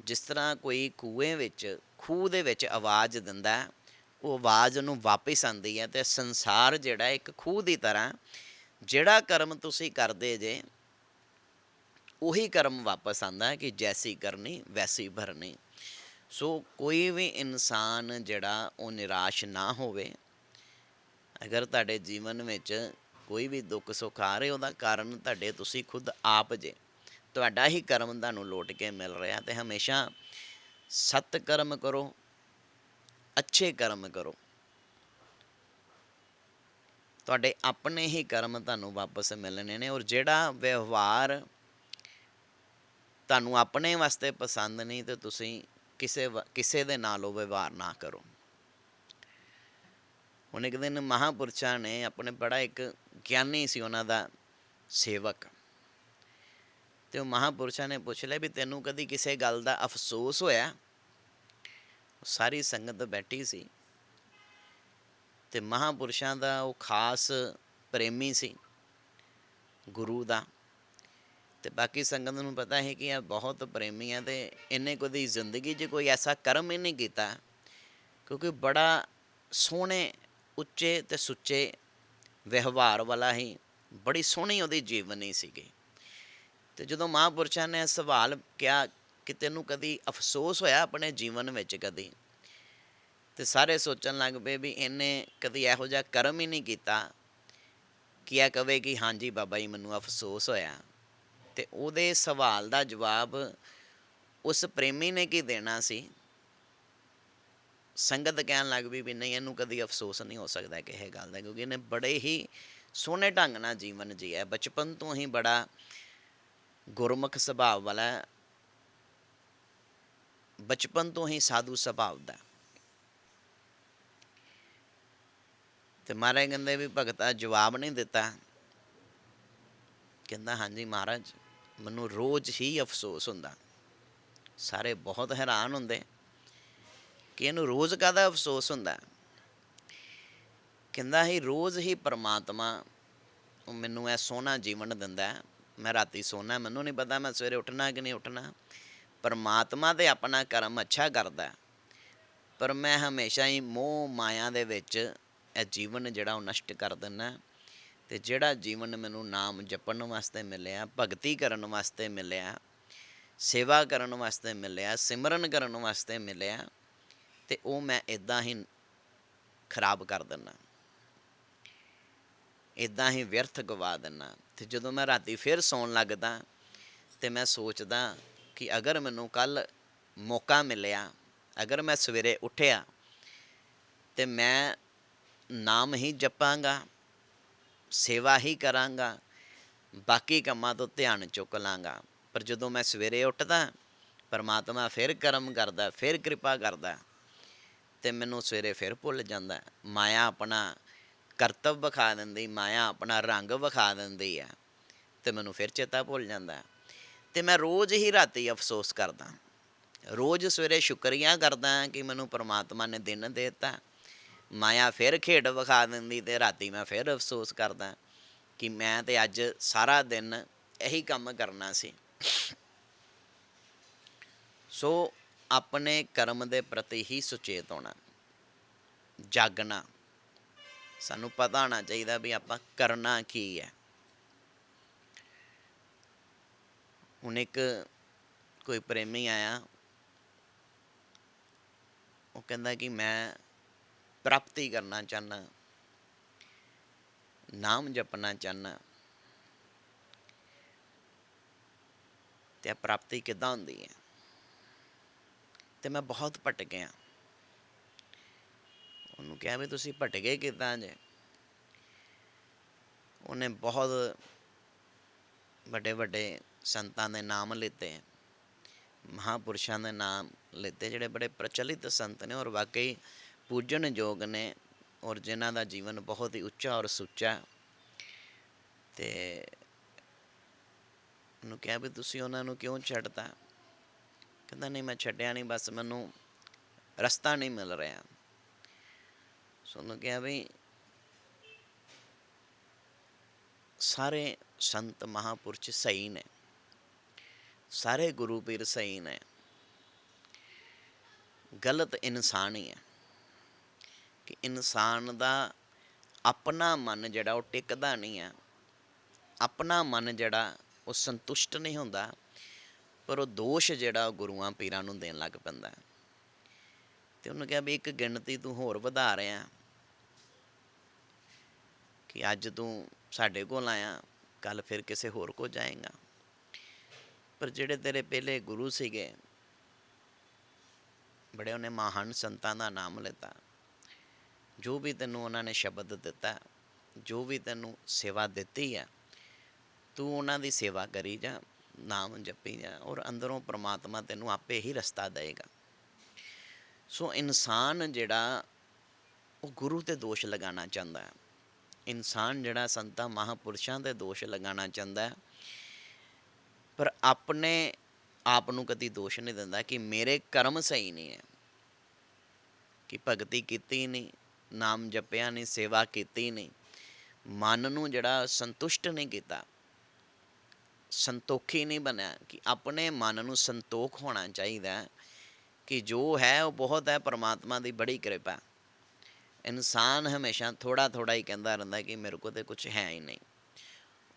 ਜਿਸ ਤਰ੍ਹਾਂ ਕੋਈ ਕੂਏ ਵਿੱਚ, ਖੂਹ ਦੇ ਵਿੱਚ ਆਵਾਜ਼ ਦਿੰਦਾ, ਉਹ ਆਵਾਜ਼ ਉਹਨੂੰ ਵਾਪਸ ਆਂਦੀ ਹੈ ਤੇ ਸੰਸਾਰ ਜਿਹੜਾ ਇੱਕ ਖੂਹ ਦੀ ਤਰ੍ਹਾਂ, ਜਿਹੜਾ ਕਰਮ ਤੁਸੀਂ ਕਰਦੇ ਜੇ, ਉਹੀ ਕਰਮ ਵਾਪਸ ਆਂਦਾ ਕਿ ਜੈਸੀ ਕਰਨੀ, ਵੈਸੀ ਭਰਨੀ। ਸੋ ਕੋਈ ਵੀ ਇਨਸਾਨ ਜਿਹੜਾ ਉਹ ਨਿਰਾਸ਼ ਨਾ ਹੋਵੇ, ਅਗਰ ਤੁਹਾਡੇ ਜੀਵਨ ਵਿੱਚ ਕੋਈ ਵੀ ਦੁੱਖ ਸੁੱਖ ਆ ਰਿਹਾ, ਉਹਦਾ ਕਾਰਨ ਤੁਹਾਡੇ ਤੁਸੀਂ ਖੁਦ ਆਪ ਜੇ। ਤੁਹਾਡਾ ਹੀ ਕਰਮ ਤੁਹਾਨੂੰ ਲੋਟ ਕੇ ਮਿਲ ਰਿਹਾ ਤੇ ਹਮੇਸ਼ਾ ਸਤ ਕਰਮ ਕਰੋ, ਅੱਛੇ ਕਰਮ ਕਰੋ। ਤੁਹਾਡੇ ਆਪਣੇ ਹੀ ਕਰਮ ਤੁਹਾਨੂੰ ਵਾਪਸ ਮਿਲਣੇ ਨੇ ਔਰ ਜਿਹੜਾ ਵਿਵਹਾਰ ਤੁਹਾਨੂੰ ਆਪਣੇ ਵਾਸਤੇ ਪਸੰਦ ਨਹੀਂ ਤੇ ਤੁਸੀਂ ਕਿਸੇ ਵ- ਕਿਸੇ ਦੇ ਨਾਲ ਉਹ ਵਿਵਹਾਰ ਨਾ ਕਰੋ। ਹੁਣ ਇੱਕ ਦਿਨ ਮਹਾਪੁਰਸ਼ਾਂ ਨੇ ਆਪਣੇ ਬੜਾ ਇੱਕ ਗਿਆਨੀ ਸੀ ਉਹਨਾਂ ਦਾ ਸੇਵਕ। ਤੇ ਉਹ ਮਹਾਪੁਰਸ਼ਾਂ ਨੇ ਪੁੱਛ ਲਿਆ ਵੀ ਤੈਨੂੰ ਕਦੀ ਕਿਸੇ ਗੱਲ ਦਾ ਅਫਸੋਸ ਹੋਇਆ? ਸਾਰੀ ਸੰਗਤ ਬੈਠੀ ਸੀ। ਤੇ ਮਹਾਪੁਰਸ਼ਾਂ ਦਾ ਉਹ ਖਾਸ ਪ੍ਰੇਮੀ ਸੀ, ਗੁਰੂ ਦਾ। ਤੇ ਬਾਕੀ ਸੰਗਤ ਨੂੰ ਪਤਾ ਹੈ ਕਿ ਇਹ ਬਹੁਤ ਪ੍ਰੇਮੀ ਹੈ ਤੇ ਇਹਨੇ ਕਦੀ ਜ਼ਿੰਦਗੀ 'ਚ ਕੋਈ ਐਸਾ ਕਰਮ ਹੀ ਨਹੀਂ ਕੀਤਾ, ਕਿਉਂਕਿ ਬੜਾ ਸੋਹਣੇ, ਉੱਚੇ ਤੇ ਸੁੱਚੇ ਵਿਵਹਾਰ ਵਾਲਾ ਹੀ, ਬੜੀ ਸੋਹਣੀ ਉਹਦੀ ਜੀਵਨੀ ਸੀਗੀ। ਤੇ ਜਦੋਂ ਮਹਾਂਪੁਰਸ਼ਾਂ ਨੇ ਇਹ ਸਵਾਲ ਕਿਹਾ ਕਿ ਤੈਨੂੰ ਕਦੀ ਅਫਸੋਸ ਹੋਇਆ ਆਪਣੇ ਜੀਵਨ ਵਿੱਚ ਕਦੀ? ਤੇ ਸਾਰੇ ਸੋਚਣ ਲੱਗ ਪਏ ਵੀ ਇਹਨੇ ਕਦੀ ਇਹੋ ਜਿਹਾ ਕਰਮ ਹੀ ਨਹੀਂ ਕੀਤਾ, ਕਿ ਇਹ ਕਵੇ ਕਿ ਹਾਂਜੀ ਬਾਬਾ ਜੀ, ਮੈਨੂੰ ਅਫਸੋਸ ਹੋਇਆ। ਤੇ ਉਹਦੇ ਸਵਾਲ ਦਾ ਜਵਾਬ ਉਸ ਪ੍ਰੇਮੀ ਨੇ ਕੀ ਦੇਣਾ ਸੀ? ਸੰਗਤ ਕਹਿਣ ਲੱਗ ਪਈ ਵੀ ਨਹੀਂ, ਇਹਨੂੰ ਕਦੀ ਅਫਸੋਸ ਨਹੀਂ ਹੋ ਸਕਦਾ ਕਿਸੇ ਗੱਲ ਦਾ, ਕਿਉਂਕਿ ਇਹਨੇ ਬੜੇ ਹੀ ਸੋਹਣੇ ਢੰਗ ਨਾਲ ਜੀਵਨ ਜੀਆ। ਬਚਪਨ ਤੋਂ ਹੀ ਬੜਾ ਗੁਰਮੁਖ ਸੁਭਾਅ ਵਾਲਾ ਬਚਪਨ ਤੋਂ ਹੀ ਸਾਧੂ ਸੁਭਾਅ ਦਾ। ਤੇ ਮਹਾਰਾਜ ਕਹਿੰਦੇ ਵੀ ਭਗਤਾ ਜਵਾਬ ਨਹੀਂ ਦਿੱਤਾ। ਕਹਿੰਦਾ, ਹਾਂਜੀ ਮਹਾਰਾਜ ਮੈਨੂੰ ਰੋਜ਼ ਹੀ ਅਫਸੋਸ ਹੁੰਦਾ। ਸਾਰੇ ਬਹੁਤ ਹੈਰਾਨ ਹੁੰਦੇ ਕਿ ਇਹਨੂੰ ਰੋਜ਼ ਕਾਹਦਾ ਅਫਸੋਸ ਹੁੰਦਾ। ਕਹਿੰਦਾ ਹੀ ਰੋਜ਼ ਹੀ ਪਰਮਾਤਮਾ ਮੈਨੂੰ ਇਹ ਸੋਹਣਾ ਜੀਵਨ ਦਿੰਦਾ ਮੈਂ ਰਾਤੀ ਸੋਣਾ ਮੈਨੂੰ ਨਹੀਂ ਪਤਾ ਮੈਂ ਸਵੇਰੇ ਉੱਠਣਾ ਕਿ ਨਹੀਂ ਉੱਠਣਾ। ਪਰਮਾਤਮਾ ਤੇ ਆਪਣਾ ਕਰਮ ਅੱਛਾ ਕਰਦਾ ਪਰ ਮੈਂ ਹਮੇਸ਼ਾ ਹੀ ਮੋਹ ਮਾਇਆ ਦੇ ਵਿੱਚ ਇਹ ਜੀਵਨ ਜਿਹੜਾ ਉਹ ਨਸ਼ਟ ਕਰ ਦਿੰਦਾ। ਤੇ ਜਿਹੜਾ ਜੀਵਨ ਮੈਨੂੰ ਨਾਮ ਜਪਣ ਵਾਸਤੇ ਮਿਲਿਆ, ਭਗਤੀ ਕਰਨ ਵਾਸਤੇ ਮਿਲਿਆ, ਸੇਵਾ ਕਰਨ ਵਾਸਤੇ ਮਿਲਿਆ, ਸਿਮਰਨ ਕਰਨ ਵਾਸਤੇ ਮਿਲਿਆ, ਤੇ ਉਹ ਮੈਂ ਇਦਾਂ ਹੀ ਖਰਾਬ ਕਰ ਦਿੰਦਾ ਇਦਾਂ ਹੀ ਵਿਅਰਥ ਗਵਾ ਦਿੰਦਾ ਤੇ ਜਦੋਂ ਮੈਂ ਰਾਤੀ ਫਿਰ ਸੌਣ ਲੱਗਦਾ ਤੇ ਮੈਂ ਸੋਚਦਾ ਕਿ ਅਗਰ ਮੈਨੂੰ ਕੱਲ ਮੌਕਾ ਮਿਲਿਆ, ਅਗਰ ਮੈਂ ਸਵੇਰੇ ਉੱਠਿਆ ਤੇ ਮੈਂ ਨਾਮ ਹੀ ਜਪਾਂਗਾ ਸੇਵਾ ਹੀ ਕਰਾਂਗਾ, ਬਾਕੀ ਕੰਮਾਂ ਤੋਂ ਧਿਆਨ ਚੁੱਕ ਲਾਂਗਾ। ਪਰ ਜਦੋਂ ਮੈਂ ਸਵੇਰੇ ਉੱਠਦਾ, ਪਰਮਾਤਮਾ ਫਿਰ ਕਰਮ ਕਰਦਾ, ਫਿਰ ਕਿਰਪਾ ਕਰਦਾ, ਤੇ ਮੈਨੂੰ ਸਵੇਰੇ ਫਿਰ ਭੁੱਲ ਜਾਂਦਾ। ਮਾਇਆ ਆਪਣਾ ਕਰਤੱਵ ਵਿਖਾ ਦਿੰਦੀ, ਮਾਇਆ ਆਪਣਾ ਰੰਗ ਵਿਖਾ ਦਿੰਦੀ ਹੈ ਤੇ ਮੈਨੂੰ ਫਿਰ ਚੇਤਾ ਭੁੱਲ ਜਾਂਦਾ। ਤੇ ਮੈਂ ਰੋਜ਼ ਹੀ ਰਾਤੀ ਅਫਸੋਸ ਕਰਦਾ। ਰੋਜ਼ ਸਵੇਰੇ ਸ਼ੁਕਰੀਆ ਕਰਦਾ ਕਿ ਮੈਨੂੰ ਪਰਮਾਤਮਾ ਨੇ ਦਿਨ ਦੇ ਦਿੱਤਾ। ਮਾਇਆ ਫਿਰ ਖੇਡ ਵਿਖਾ ਦਿੰਦੀ ਤੇ ਰਾਤੀ ਮੈਂ ਫਿਰ ਅਫਸੋਸ ਕਰਦਾ ਕਿ ਮੈਂ ਤੇ ਅੱਜ ਸਾਰਾ ਦਿਨ ਇਹੀ ਕੰਮ ਕਰਨਾ ਸੀ। ਸੋ ਆਪਣੇ ਕਰਮ ਦੇ ਪ੍ਰਤੀ ਹੀ ਸੁਚੇਤ ਹੋਣਾ, ਜਾਗਣਾ, ਸਾਨੂੰ ਪਤਾ ਹੋਣਾ ਚਾਹੀਦਾ ਵੀ ਆਪਾਂ ਕਰਨਾ ਕੀ ਹੈ। ਹੁਣ ਇੱਕ ਕੋਈ ਪ੍ਰੇਮੀ ਆਇਆ, ਉਹ ਕਹਿੰਦਾ ਕਿ ਮੈਂ ਪ੍ਰਾਪਤੀ ਕਰਨਾ ਚਾਹਨਾ। ਨਾਮ ਜਪਣਾ ਚਾਹਨਾ। ਤੇ ਪ੍ਰਾਪਤੀ ਕਿੱਦਾਂ ਹੁੰਦੀ ਹੈ? ਤੇ ਮੈਂ ਬਹੁਤ ਭਟਕਿਆ ਉਹਨੂੰ ਕਿਹਾ ਵੀ ਤੁਸੀਂ ਭਟਕੇ ਕਿੱਦਾਂ ਜੇ? ਉਹਨੇ ਬਹੁਤ ਵੱਡੇ ਵੱਡੇ ਸੰਤਾਂ ਦੇ ਨਾਮ ਲਿੱਤੇ। ਮਹਾਪੁਰਸ਼ਾਂ ਦੇ ਨਾਮ ਲਿੱਤੇ, ਜਿਹੜੇ ਬੜੇ ਪ੍ਰਚਲਿਤ ਸੰਤ ਨੇ ਔਰ ਵਾਕਈ ਪੂਜਣਯੋਗ ਨੇ ਔਰ ਜਿਨ੍ਹਾਂ ਦਾ ਜੀਵਨ ਬਹੁਤ ਹੀ ਉੱਚਾ ਔਰ ਸੁੱਚਾ ਤੇ ਉਹਨੂੰ ਕਿਹਾ ਵੀ ਤੁਸੀਂ ਉਹਨਾਂ ਨੂੰ ਕਿਉਂ ਛੱਡਤਾ? ਕਹਿੰਦਾ, ਨਹੀਂ, ਮੈਂ ਛੱਡਿਆ ਨਹੀਂ, ਬਸ ਮੈਨੂੰ ਰਸਤਾ ਨਹੀਂ ਮਿਲ ਰਿਹਾ। ਸੋ ਉਹਨੂੰ ਕਿਹਾ ਵੀ ਸਾਰੇ ਸੰਤ ਮਹਾਪੁਰਸ਼ ਸਹੀ ਨੇ। ਸਾਰੇ ਗੁਰੂ ਪੀਰ ਸਹੀ ਨੇ। ਗਲਤ ਇਨਸਾਨ ਹੀ ਹੈ। ਕਿ ਇਨਸਾਨ ਦਾ ਆਪਣਾ ਮਨ ਜਿਹੜਾ ਉਹ ਟਿਕਦਾ ਨਹੀਂ ਹੈ ਆਪਣਾ ਮਨ ਜਿਹੜਾ ਉਹ ਸੰਤੁਸ਼ਟ ਨਹੀਂ ਹੁੰਦਾ, ਪਰ ਉਹ ਦੋਸ਼ ਜਿਹੜਾ ਉਹ ਗੁਰੂਆਂ ਪੀਰਾਂ ਨੂੰ ਦੇਣ ਲੱਗ ਪੈਂਦਾ। ਹੈ। ਤੇ ਉਹਨੂੰ ਕਿਹਾ ਵੀ ਇੱਕ ਗਿਣਤੀ ਤੂੰ ਹੋਰ ਵਧਾ ਰਿਹਾ ਕਿ ਅੱਜ ਤੂੰ ਸਾਡੇ ਕੋਲ ਆਇਆ ਕੱਲ ਫਿਰ ਕਿਸੇ ਹੋਰ ਕੋ ਜਾਏਗਾ। ਪਰ ਜਿਹੜੇ ਤੇਰੇ ਪਹਿਲੇ ਗੁਰੂ ਸੀਗੇ, ਬੜੇ ਉਹਨੇ ਮਹਾਨ ਸੰਤਾਂ ਦਾ ਨਾਮ ਲਿੱਤਾ। ਜੋ ਵੀ ਤੈਨੂੰ ਉਹਨਾਂ ਨੇ ਸ਼ਬਦ ਦਿੱਤਾ, ਜੋ ਵੀ ਤੈਨੂੰ ਸੇਵਾ ਦਿੱਤੀ ਹੈ ਤੂੰ ਉਹਨਾਂ ਦੀ ਸੇਵਾ ਕਰੀ ਜਾ, ਨਾਮ ਜਪੀ ਜਾ ਔਰ ਅੰਦਰੋਂ ਪ੍ਰਮਾਤਮਾ ਤੈਨੂੰ ਆਪੇ ਹੀ ਰਸਤਾ ਦੇਗਾ ਸੋ ਇਨਸਾਨ ਜਿਹੜਾ, ਉਹ ਗੁਰੂ ਤੇ ਦੋਸ਼ ਲਗਾਉਣਾ ਚਾਹੁੰਦਾ ਹੈ। ਇਨਸਾਨ ਜਿਹੜਾ ਸੰਤਾਂ, ਮਹਾਪੁਰਸ਼ਾਂ ਤੇ ਦੋਸ਼ ਲਗਾਉਣਾ ਚਾਹੁੰਦਾ ਹੈ, ਪਰ ਆਪਣੇ ਆਪ ਨੂੰ ਕਦੀ ਦੋਸ਼ ਨਹੀਂ ਦਿੰਦਾ ਕਿ ਮੇਰੇ ਕਰਮ ਸਹੀ ਨਹੀਂ ਹੈ, ਕਿ ਭਗਤੀ ਕੀਤੀ ਨਹੀਂ ਨਾਮ ਜਪਿਆ ਨਹੀਂ, ਸੇਵਾ ਕੀਤੀ ਨਹੀਂ। ਮਨ ਨੂੰ ਜਿਹੜਾ ਸੰਤੁਸ਼ਟ ਨਹੀਂ ਕੀਤਾ, ਸੰਤੋਖੀ ਨਹੀਂ ਬਣਿਆ ਕਿ ਆਪਣੇ ਮਨ ਨੂੰ ਸੰਤੋਖ ਹੋਣਾ ਚਾਹੀਦਾ ਕਿ ਜੋ ਹੈ ਉਹ ਬਹੁਤ ਹੈ, ਪਰਮਾਤਮਾ ਦੀ ਬੜੀ ਕਿਰਪਾ। ਇਨਸਾਨ ਹਮੇਸ਼ਾ ਥੋੜਾ ਥੋੜਾ ਹੀ ਕਹਿੰਦਾ ਰਹਿੰਦਾ ਕਿ ਮੇਰੇ ਕੋਲ ਤੇ ਕੁਝ ਹੈ ਹੀ ਨਹੀਂ।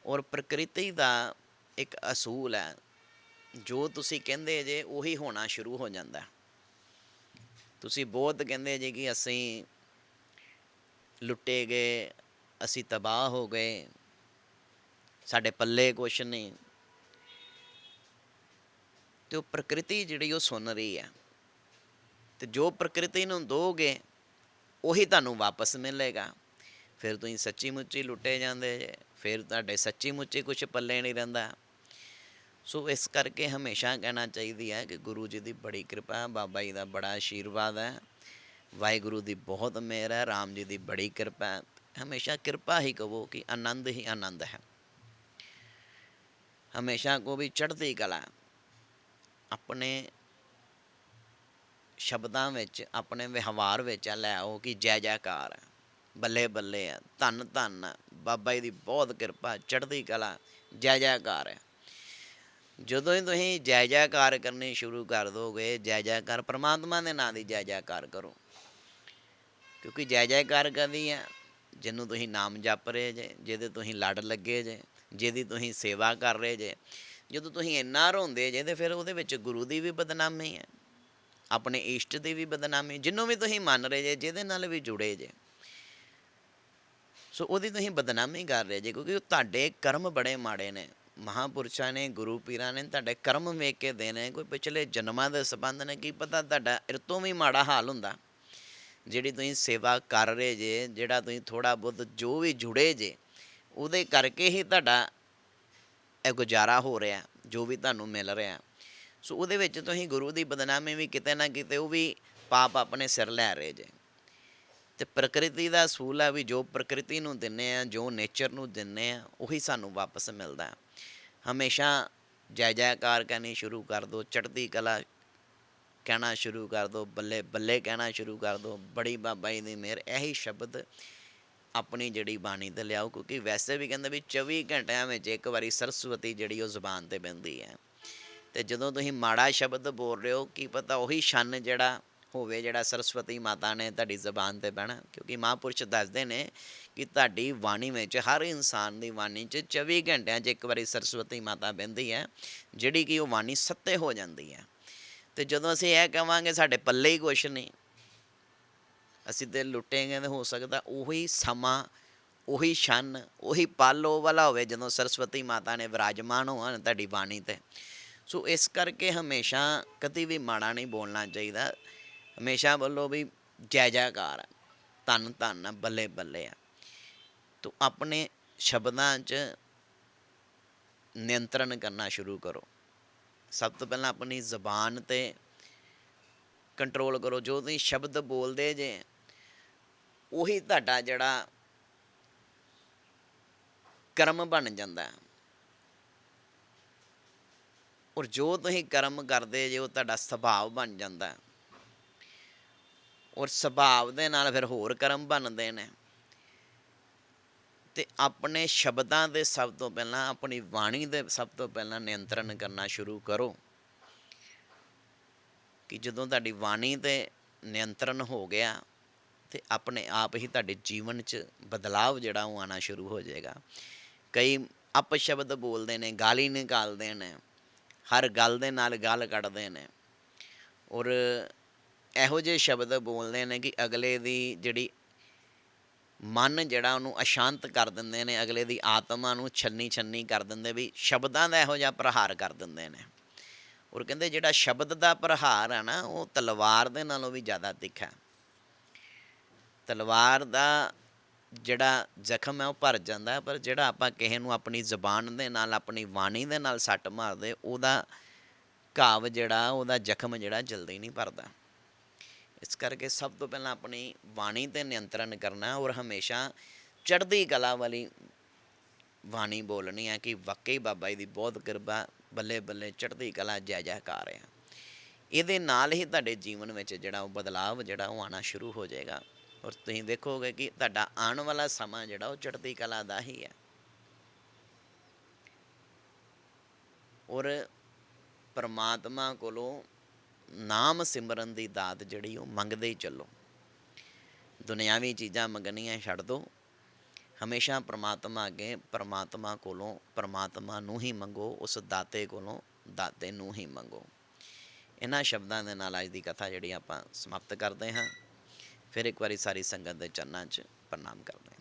ਔਰ ਪ੍ਰਕਿਰਤੀ ਦਾ ਇੱਕ ਅਸੂਲ ਹੈ, ਜੋ ਤੁਸੀਂ ਕਹਿੰਦੇ ਜੇ ਉਹੀ ਹੋਣਾ ਸ਼ੁਰੂ ਹੋ ਜਾਂਦਾ। ਤੁਸੀਂ ਬਹੁਤ ਕਹਿੰਦੇ ਜੇ ਕਿ ਅਸੀਂ ਲੁੱਟੇ ਗਏ, ਅਸੀਂ ਤਬਾਹ ਹੋ ਗਏ। ਸਾਡੇ ਪੱਲੇ ਕੁਛ ਨਹੀਂ। ਤੇ ਉਹ ਪ੍ਰਕਿਰਤੀ ਜਿਹੜੀ ਉਹ ਸੁਣ ਰਹੀ ਹੈ। ਤੇ ਜੋ ਪ੍ਰਕਿਰਤੀ ਨੂੰ ਦੋਗੇ, ਉਹੀ ਤੁਹਾਨੂੰ ਵਾਪਸ ਮਿਲੇਗਾ। ਫਿਰ ਤੁਸੀਂ ਸੱਚੀ ਮੁੱਚੀ ਲੁੱਟੇ ਜਾਂਦੇ ਜੇ, ਫਿਰ ਤੁਹਾਡੇ ਸੱਚੀ ਮੁੱਚੀ ਕੁਝ ਪੱਲੇ ਨਹੀਂ ਰਹਿੰਦਾ। ਸੋ ਇਸ ਕਰਕੇ ਹਮੇਸ਼ਾ ਕਹਿਣਾ ਚਾਹੀਦੀ ਹੈ ਕਿ ਗੁਰੂ ਜੀ ਦੀ ਬੜੀ ਕਿਰਪਾ, ਬਾਬਾ ਜੀ ਦਾ ਬੜਾ ਆਸ਼ੀਰਵਾਦ ਹੈ। ਵਾਹਿਗੁਰੂ ਦੀ ਬਹੁਤ ਮਿਹਰ ਹੈ ਰਾਮ ਜੀ ਦੀ ਬੜੀ ਕਿਰਪਾ ਹੈ। ਹਮੇਸ਼ਾ ਕਿਰਪਾ ਹੀ ਕਹੋ ਕਿ ਆਨੰਦ ਹੀ ਆਨੰਦ ਹੈ। ਹਮੇਸ਼ਾ ਕੋ ਵੀ ਚੜ੍ਹਦੀ ਕਲਾ ਆਪਣੇ ਸ਼ਬਦਾਂ ਵਿੱਚ ਆਪਣੇ ਵਿਵਹਾਰ ਵਿੱਚ ਲੈ ਆਓ ਕਿ ਜੈ ਜੈਕਾਰ ਹੈ। ਬੱਲੇ ਬੱਲੇ ਹੈ ਧੰਨ ਧੰਨ ਹੈ, ਬਾਬਾ ਜੀ ਦੀ ਬਹੁਤ ਕਿਰਪਾ ਚੜ੍ਹਦੀ ਕਲਾ ਜੈ ਜੈਕਾਰ ਹੈ। ਜਦੋਂ ਹੀ ਤੁਸੀਂ ਜੈ ਜੈਕਾਰ ਕਰਨੀ ਸ਼ੁਰੂ ਕਰ ਦੋਗੇ ਜੈ ਜੈਕਾਰ ਪ੍ਰਮਾਤਮਾ ਦੇ ਨਾਂ ਦੀ ਜੈ ਜੈਕਾਰ ਕਰੋ। ਕਿਉਂਕਿ ਜੈ ਜੈਕਾਰ ਕਰਦੀ ਹੈ ਜਿਹਨੂੰ ਤੁਸੀਂ ਨਾਮ ਜਪ ਰਹੇ ਜੇ, ਜਿਹਦੇ ਤੁਸੀਂ ਲੜ ਲੱਗੇ ਜੇ, ਜਿਹਦੀ ਤੁਸੀਂ ਸੇਵਾ ਕਰ ਰਹੇ ਜੇ, ਜਦੋਂ ਤੁਸੀਂ ਇੰਨਾ ਰੋਂਦੇ ਜੇ ਤੇ ਫਿਰ ਉਹਦੇ ਵਿੱਚ ਗੁਰੂ ਦੀ ਵੀ ਬਦਨਾਮੀ ਹੈ ਆਪਣੇ ਇਸ਼ਟ ਦੀ ਵੀ ਬਦਨਾਮੀ, ਜਿਹਨੂੰ ਵੀ ਤੁਸੀਂ ਮੰਨ ਰਹੇ ਜੇ, ਜਿਹਦੇ ਨਾਲ ਵੀ ਜੁੜੇ ਜੇ। ਸੋ ਉਹਦੀ ਤੁਸੀਂ ਬਦਨਾਮੀ ਕਰ ਰਹੇ ਜੇ, ਕਿਉਂਕਿ ਉਹ ਤੁਹਾਡੇ ਕਰਮ ਬੜੇ ਮਾੜੇ ਨੇ। ਮਹਾਪੁਰਸ਼ਾਂ ਨੇ, ਗੁਰੂ ਪੀਰਾਂ ਨੇ ਤੁਹਾਡੇ ਕਰਮ ਵੇਖ ਕੇ ਦੇਣੇ, ਕੋਈ ਪਿਛਲੇ ਜਨਮਾਂ ਦੇ ਸੰਬੰਧ ਨੇ, ਕੀ ਪਤਾ ਤੁਹਾਡਾ, ਇਹ ਵੀ ਮਾੜਾ ਹਾਲ ਹੁੰਦਾ। ਜਿਹੜੀ ਤੁਸੀਂ ਸੇਵਾ ਕਰ ਰਹੇ ਜੇ, ਜਿਹੜਾ ਤੁਸੀਂ ਥੋੜਾ ਬਹੁਤ ਜੋ ਵੀ ਜੁੜੇ ਜੇ, ਉਹਦੇ ਕਰਕੇ ਹੀ ਤੁਹਾਡਾ ਇਹ ਗੁਜ਼ਾਰਾ ਹੋ ਰਿਹਾ, ਜੋ ਵੀ ਤੁਹਾਨੂੰ ਮਿਲ ਰਿਹਾ। ਸੋ ਉਹਦੇ ਵਿੱਚ ਤੁਸੀਂ ਗੁਰੂ ਦੀ ਬਦਨਾਮੀ ਵੀ ਕਿਤੇ ਨਾ ਕਿਤੇ ਉਹ ਵੀ ਪਾਪ ਆਪਣੇ ਸਿਰ ਲੈ ਰਹੇ ਜੇ। ਤੇ ਪ੍ਰਕਿਰਤੀ ਦਾ ਅਸੂਲ ਆ ਵੀ ਜੋ ਪ੍ਰਕਿਰਤੀ ਨੂੰ ਦਿੰਨੇ ਆ, ਜੋ ਨੇਚਰ ਨੂੰ ਦਿੰਨੇ ਆ, ਉਹੀ ਸਾਨੂੰ ਵਾਪਸ ਮਿਲਦਾ। ਹਮੇਸ਼ਾ ਜੈ ਜੈਕਾਰ ਕਹਿਣੀ ਸ਼ੁਰੂ ਕਰ ਦਿਓ ਚੜ੍ਹਦੀ ਕਲਾ ਕਹਿਣਾ ਸ਼ੁਰੂ ਕਰ ਦਿਓ ਬੱਲੇ ਬੱਲੇ ਕਹਿਣਾ ਸ਼ੁਰੂ ਕਰ ਦਿਓ ਬੜੀ ਬਾਬਾ ਜੀ ਦੀ ਮਿਹਰ। ਇਹੀ ਸ਼ਬਦ ਆਪਣੀ ਜਿਹੜੀ ਬਾਣੀ ਤੇ ਲਿਆਓ, ਕਿਉਂਕਿ ਵੈਸੇ ਵੀ ਕਹਿੰਦੇ ਵੀ 24 ਘੰਟਿਆਂ ਵਿੱਚ ਇੱਕ ਵਾਰੀ ਸਰਸਵਤੀ ਜਿਹੜੀ ਉਹ ਜ਼ੁਬਾਨ ਤੇ ਪੈਂਦੀ ਹੈ। ਤੇ ਜਦੋਂ ਤੁਸੀਂ ਮਾੜਾ ਸ਼ਬਦ ਬੋਲ ਰਹੇ ਹੋ, ਕੀ ਪਤਾ ਉਹੀ ਛੰਨ ਜਿਹੜਾ ਹੋਵੇ, ਜਿਹੜਾ ਸਰਸਵਤੀ ਮਾਤਾ ਨੇ ਤੁਹਾਡੀ ਜ਼ਬਾਨ ਤੇ ਬਹਿਣਾ ਕਿਉਂਕਿ ਮਹਾਂਪੁਰਸ਼ ਦੱਸਦੇ ਨੇ ਕਿ ਤੁਹਾਡੀ ਬਾਣੀ ਵਿੱਚ, ਹਰ ਇਨਸਾਨ ਦੀ ਬਾਣੀ 'ਚ 24 ਘੰਟਿਆਂ 'ਚ ਇੱਕ ਵਾਰੀ ਸਰਸਵਤੀ ਮਾਤਾ ਬਹਿੰਦੀ ਹੈ, ਜਿਹੜੀ ਕਿ ਉਹ ਬਾਣੀ ਸੱਤੇ ਹੋ ਜਾਂਦੀ ਹੈ। ਤੇ ਜਦੋਂ ਅਸੀਂ ਇਹ ਕਵਾਂਗੇ ਸਾਡੇ ਪੱਲੇ ਹੀ ਕੁਛ ਨਹੀਂ। ਅਸੀਂ ਤੇ ਲੁੱਟੇਗੇ ਤੇ ਹੋ ਸਕਦਾ ਉਹੀ ਸਮਾਂ ਉਹੀ ਸ਼ਨ ਉਹੀ ਪਲ ਉਹ ਵਾਲਾ ਹੋਵੇ ਜਦੋਂ ਸਰਸਵਤੀ ਮਾਤਾ ਨੇ ਵਿਰਾਜਮਾਨ ਹੋਣ ਤੁਹਾਡੀ ਬਾਣੀ ਤੇ। ਸੋ ਇਸ ਕਰਕੇ ਹਮੇਸ਼ਾ ਕਦੀ ਵੀ ਮਾੜਾ ਨਹੀਂ ਬੋਲਣਾ ਚਾਹੀਦਾ। ਹਮੇਸ਼ਾ ਬੋਲੋ ਵੀ ਜੈ ਜੈਕਾਰ ਧੰਨ ਧੰਨ ਹੈ, ਬੱਲੇ ਬੱਲੇ ਆ। ਤੋ ਆਪਣੇ ਸ਼ਬਦਾਂ 'ਚ ਨਿਯੰਤਰਣ ਕਰਨਾ ਸ਼ੁਰੂ ਕਰੋ। ਸਭ ਤੋਂ ਪਹਿਲਾਂ ਆਪਣੀ ਜ਼ਬਾਨ ਤੇ ਕੰਟਰੋਲ ਕਰੋ, ਜੋ ਤੁਸੀਂ ਸ਼ਬਦ ਬੋਲਦੇ ਜੇ, ਉਹੀ ਤੁਹਾਡਾ ਜਿਹੜਾ ਕਰਮ ਬਣ ਜਾਂਦਾ ਹੈ। ਔਰ ਜੋ ਤੁਸੀਂ ਕਰਮ ਕਰਦੇ ਜੇ, ਉਹ ਤੁਹਾਡਾ ਸੁਭਾਅ ਬਣ ਜਾਂਦਾ ਔਰ ਸੁਭਾਅ ਦੇ ਨਾਲ ਫਿਰ ਹੋਰ ਕਰਮ ਬਣਦੇ ਨੇ। ਤੇ ਆਪਣੇ ਸ਼ਬਦਾਂ ਦੇ ਸਭ ਤੋਂ ਪਹਿਲਾਂ, ਆਪਣੀ ਬਾਣੀ ਦੇ ਸਭ ਤੋਂ ਪਹਿਲਾਂ ਨਿਯੰਤਰਣ ਕਰਨਾ ਸ਼ੁਰੂ ਕਰੋ। ਕਿ ਜਦੋਂ ਤੁਹਾਡੀ ਬਾਣੀ ਤੇ ਨਿਯੰਤਰਣ ਹੋ ਗਿਆ ਤੇ ਆਪਣੇ ਆਪ ਹੀ ਤੁਹਾਡੇ ਜੀਵਨ 'ਚ ਬਦਲਾਵ ਜਿਹੜਾ ਉਹ ਆਣਾ ਸ਼ੁਰੂ ਹੋ ਜਾਏਗਾ। ਕਈ ਅਪਸ਼ਬਦ ਬੋਲਦੇ ਨੇ, ਗਾਲੀ ਨਿਕਾਲਦੇ ਨੇ, ਹਰ ਗੱਲ ਦੇ ਨਾਲ ਗੱਲ ਕੱਢਦੇ ਨੇ। ਔਰ ਇਹੋ ਜਿਹੇ ਸ਼ਬਦ ਬੋਲਦੇ ਨੇ ਕਿ ਅਗਲੇ ਦੀ ਜਿਹੜੀ ਮਨ ਜਿਹੜਾ ਉਹਨੂੰ ਅਸ਼ਾਂਤ ਕਰ ਦਿੰਦੇ ਨੇ, ਅਗਲੇ ਦੀ ਆਤਮਾ ਨੂੰ ਛੰਨੀ ਛੰਨੀ ਕਰ ਦਿੰਦੇ ਵੀ ਸ਼ਬਦਾਂ ਦਾ ਇਹੋ ਜਿਹਾ ਪ੍ਰਹਾਰ ਕਰ ਦਿੰਦੇ ਨੇ। ਔਰ ਕਹਿੰਦੇ ਜਿਹੜਾ ਸ਼ਬਦ ਦਾ ਪ੍ਰਹਾਰ ਹੈ ਨਾ, ਉਹ ਤਲਵਾਰ ਦੇ ਨਾਲੋਂ ਵੀ ਜ਼ਿਆਦਾ ਤਿੱਖਾ ਹੈ। ਤਲਵਾਰ ਦਾ ਜਿਹੜਾ ਜ਼ਖਮ ਹੈ, ਉਹ ਭਰ ਜਾਂਦਾ ਹੈ, ਪਰ ਜਿਹੜਾ ਆਪਾਂ ਕਿਸੇ ਨੂੰ ਆਪਣੀ ਜ਼ਬਾਨ ਦੇ ਨਾਲ, ਆਪਣੀ ਬਾਣੀ ਦੇ ਨਾਲ ਸੱਟ ਮਾਰਦੇ, ਉਹਦਾ ਘਾਵ ਜਿਹੜਾ, ਉਹਦਾ ਜ਼ਖਮ ਜਿਹੜਾ ਜਲਦੀ ਨਹੀਂ ਭਰਦਾ। ਇਸ ਕਰਕੇ ਸਭ ਤੋਂ ਪਹਿਲਾਂ ਆਪਣੀ ਬਾਣੀ ਤੇ ਨਿਯੰਤਰਣ ਕਰਨਾ ਔਰ ਹਮੇਸ਼ਾ ਚੜ੍ਹਦੀ ਕਲਾ ਵਾਲੀ ਬਾਣੀ ਬੋਲਣੀ ਹੈ ਕਿ ਵਾਕਈ ਬਾਬਾ ਜੀ ਦੀ ਬਹੁਤ ਕਿਰਪਾ, ਬੱਲੇ ਬੱਲੇ ਚੜ੍ਹਦੀ ਕਲਾ, ਜੈ ਜੈਕਾਰ ਹੈ। ਇਹਦੇ ਨਾਲ ਹੀ ਤੁਹਾਡੇ ਜੀਵਨ ਵਿੱਚ ਜਿਹੜਾ ਉਹ ਬਦਲਾਵ, ਜਿਹੜਾ ਉਹ ਆਣਾ ਸ਼ੁਰੂ ਹੋ ਜਾਏਗਾ। ਔਰ ਤੁਸੀਂ ਦੇਖੋਗੇ ਕਿ ਤੁਹਾਡਾ ਆਉਣ ਵਾਲਾ ਸਮਾਂ ਜਿਹੜਾ ਉਹ ਚੜ੍ਹਦੀ ਕਲਾ ਦਾ ਹੀ ਹੈ। ਔਰ ਪਰਮਾਤਮਾ ਕੋਲੋਂ ਨਾਮ ਸਿਮਰਨ ਦੀ ਦਾਤ ਜਿਹੜੀ ਉਹ ਮੰਗਦੇ ਹੀ ਚੱਲੋ। ਦੁਨਿਆਵੀ ਚੀਜ਼ਾਂ ਮੰਗਣੀਆਂ ਛੱਡ ਦਿਓ ਹਮੇਸ਼ਾ ਪ੍ਰਮਾਤਮਾ ਅੱਗੇ, ਪ੍ਰਮਾਤਮਾ ਕੋਲੋਂ, ਪ੍ਰਮਾਤਮਾ ਨੂੰ ਹੀ ਮੰਗੋ, ਉਸ ਦਾਤੇ ਕੋਲੋਂ, ਦਾਤੇ ਨੂੰ ਹੀ ਮੰਗੋ। ਇਹਨਾਂ ਸ਼ਬਦਾਂ ਦੇ ਨਾਲ ਅੱਜ ਦੀ ਕਥਾ ਜਿਹੜੀ ਆਪਾਂ ਸਮਾਪਤ ਕਰਦੇ ਹਾਂ। ਫਿਰ ਇੱਕ ਵਾਰੀ ਸਾਰੀ ਸੰਗਤ ਦੇ ਚਰਨਾਂ 'ਚ ਪ੍ਰਣਾਮ ਕਰਦੇ ਹਾਂ।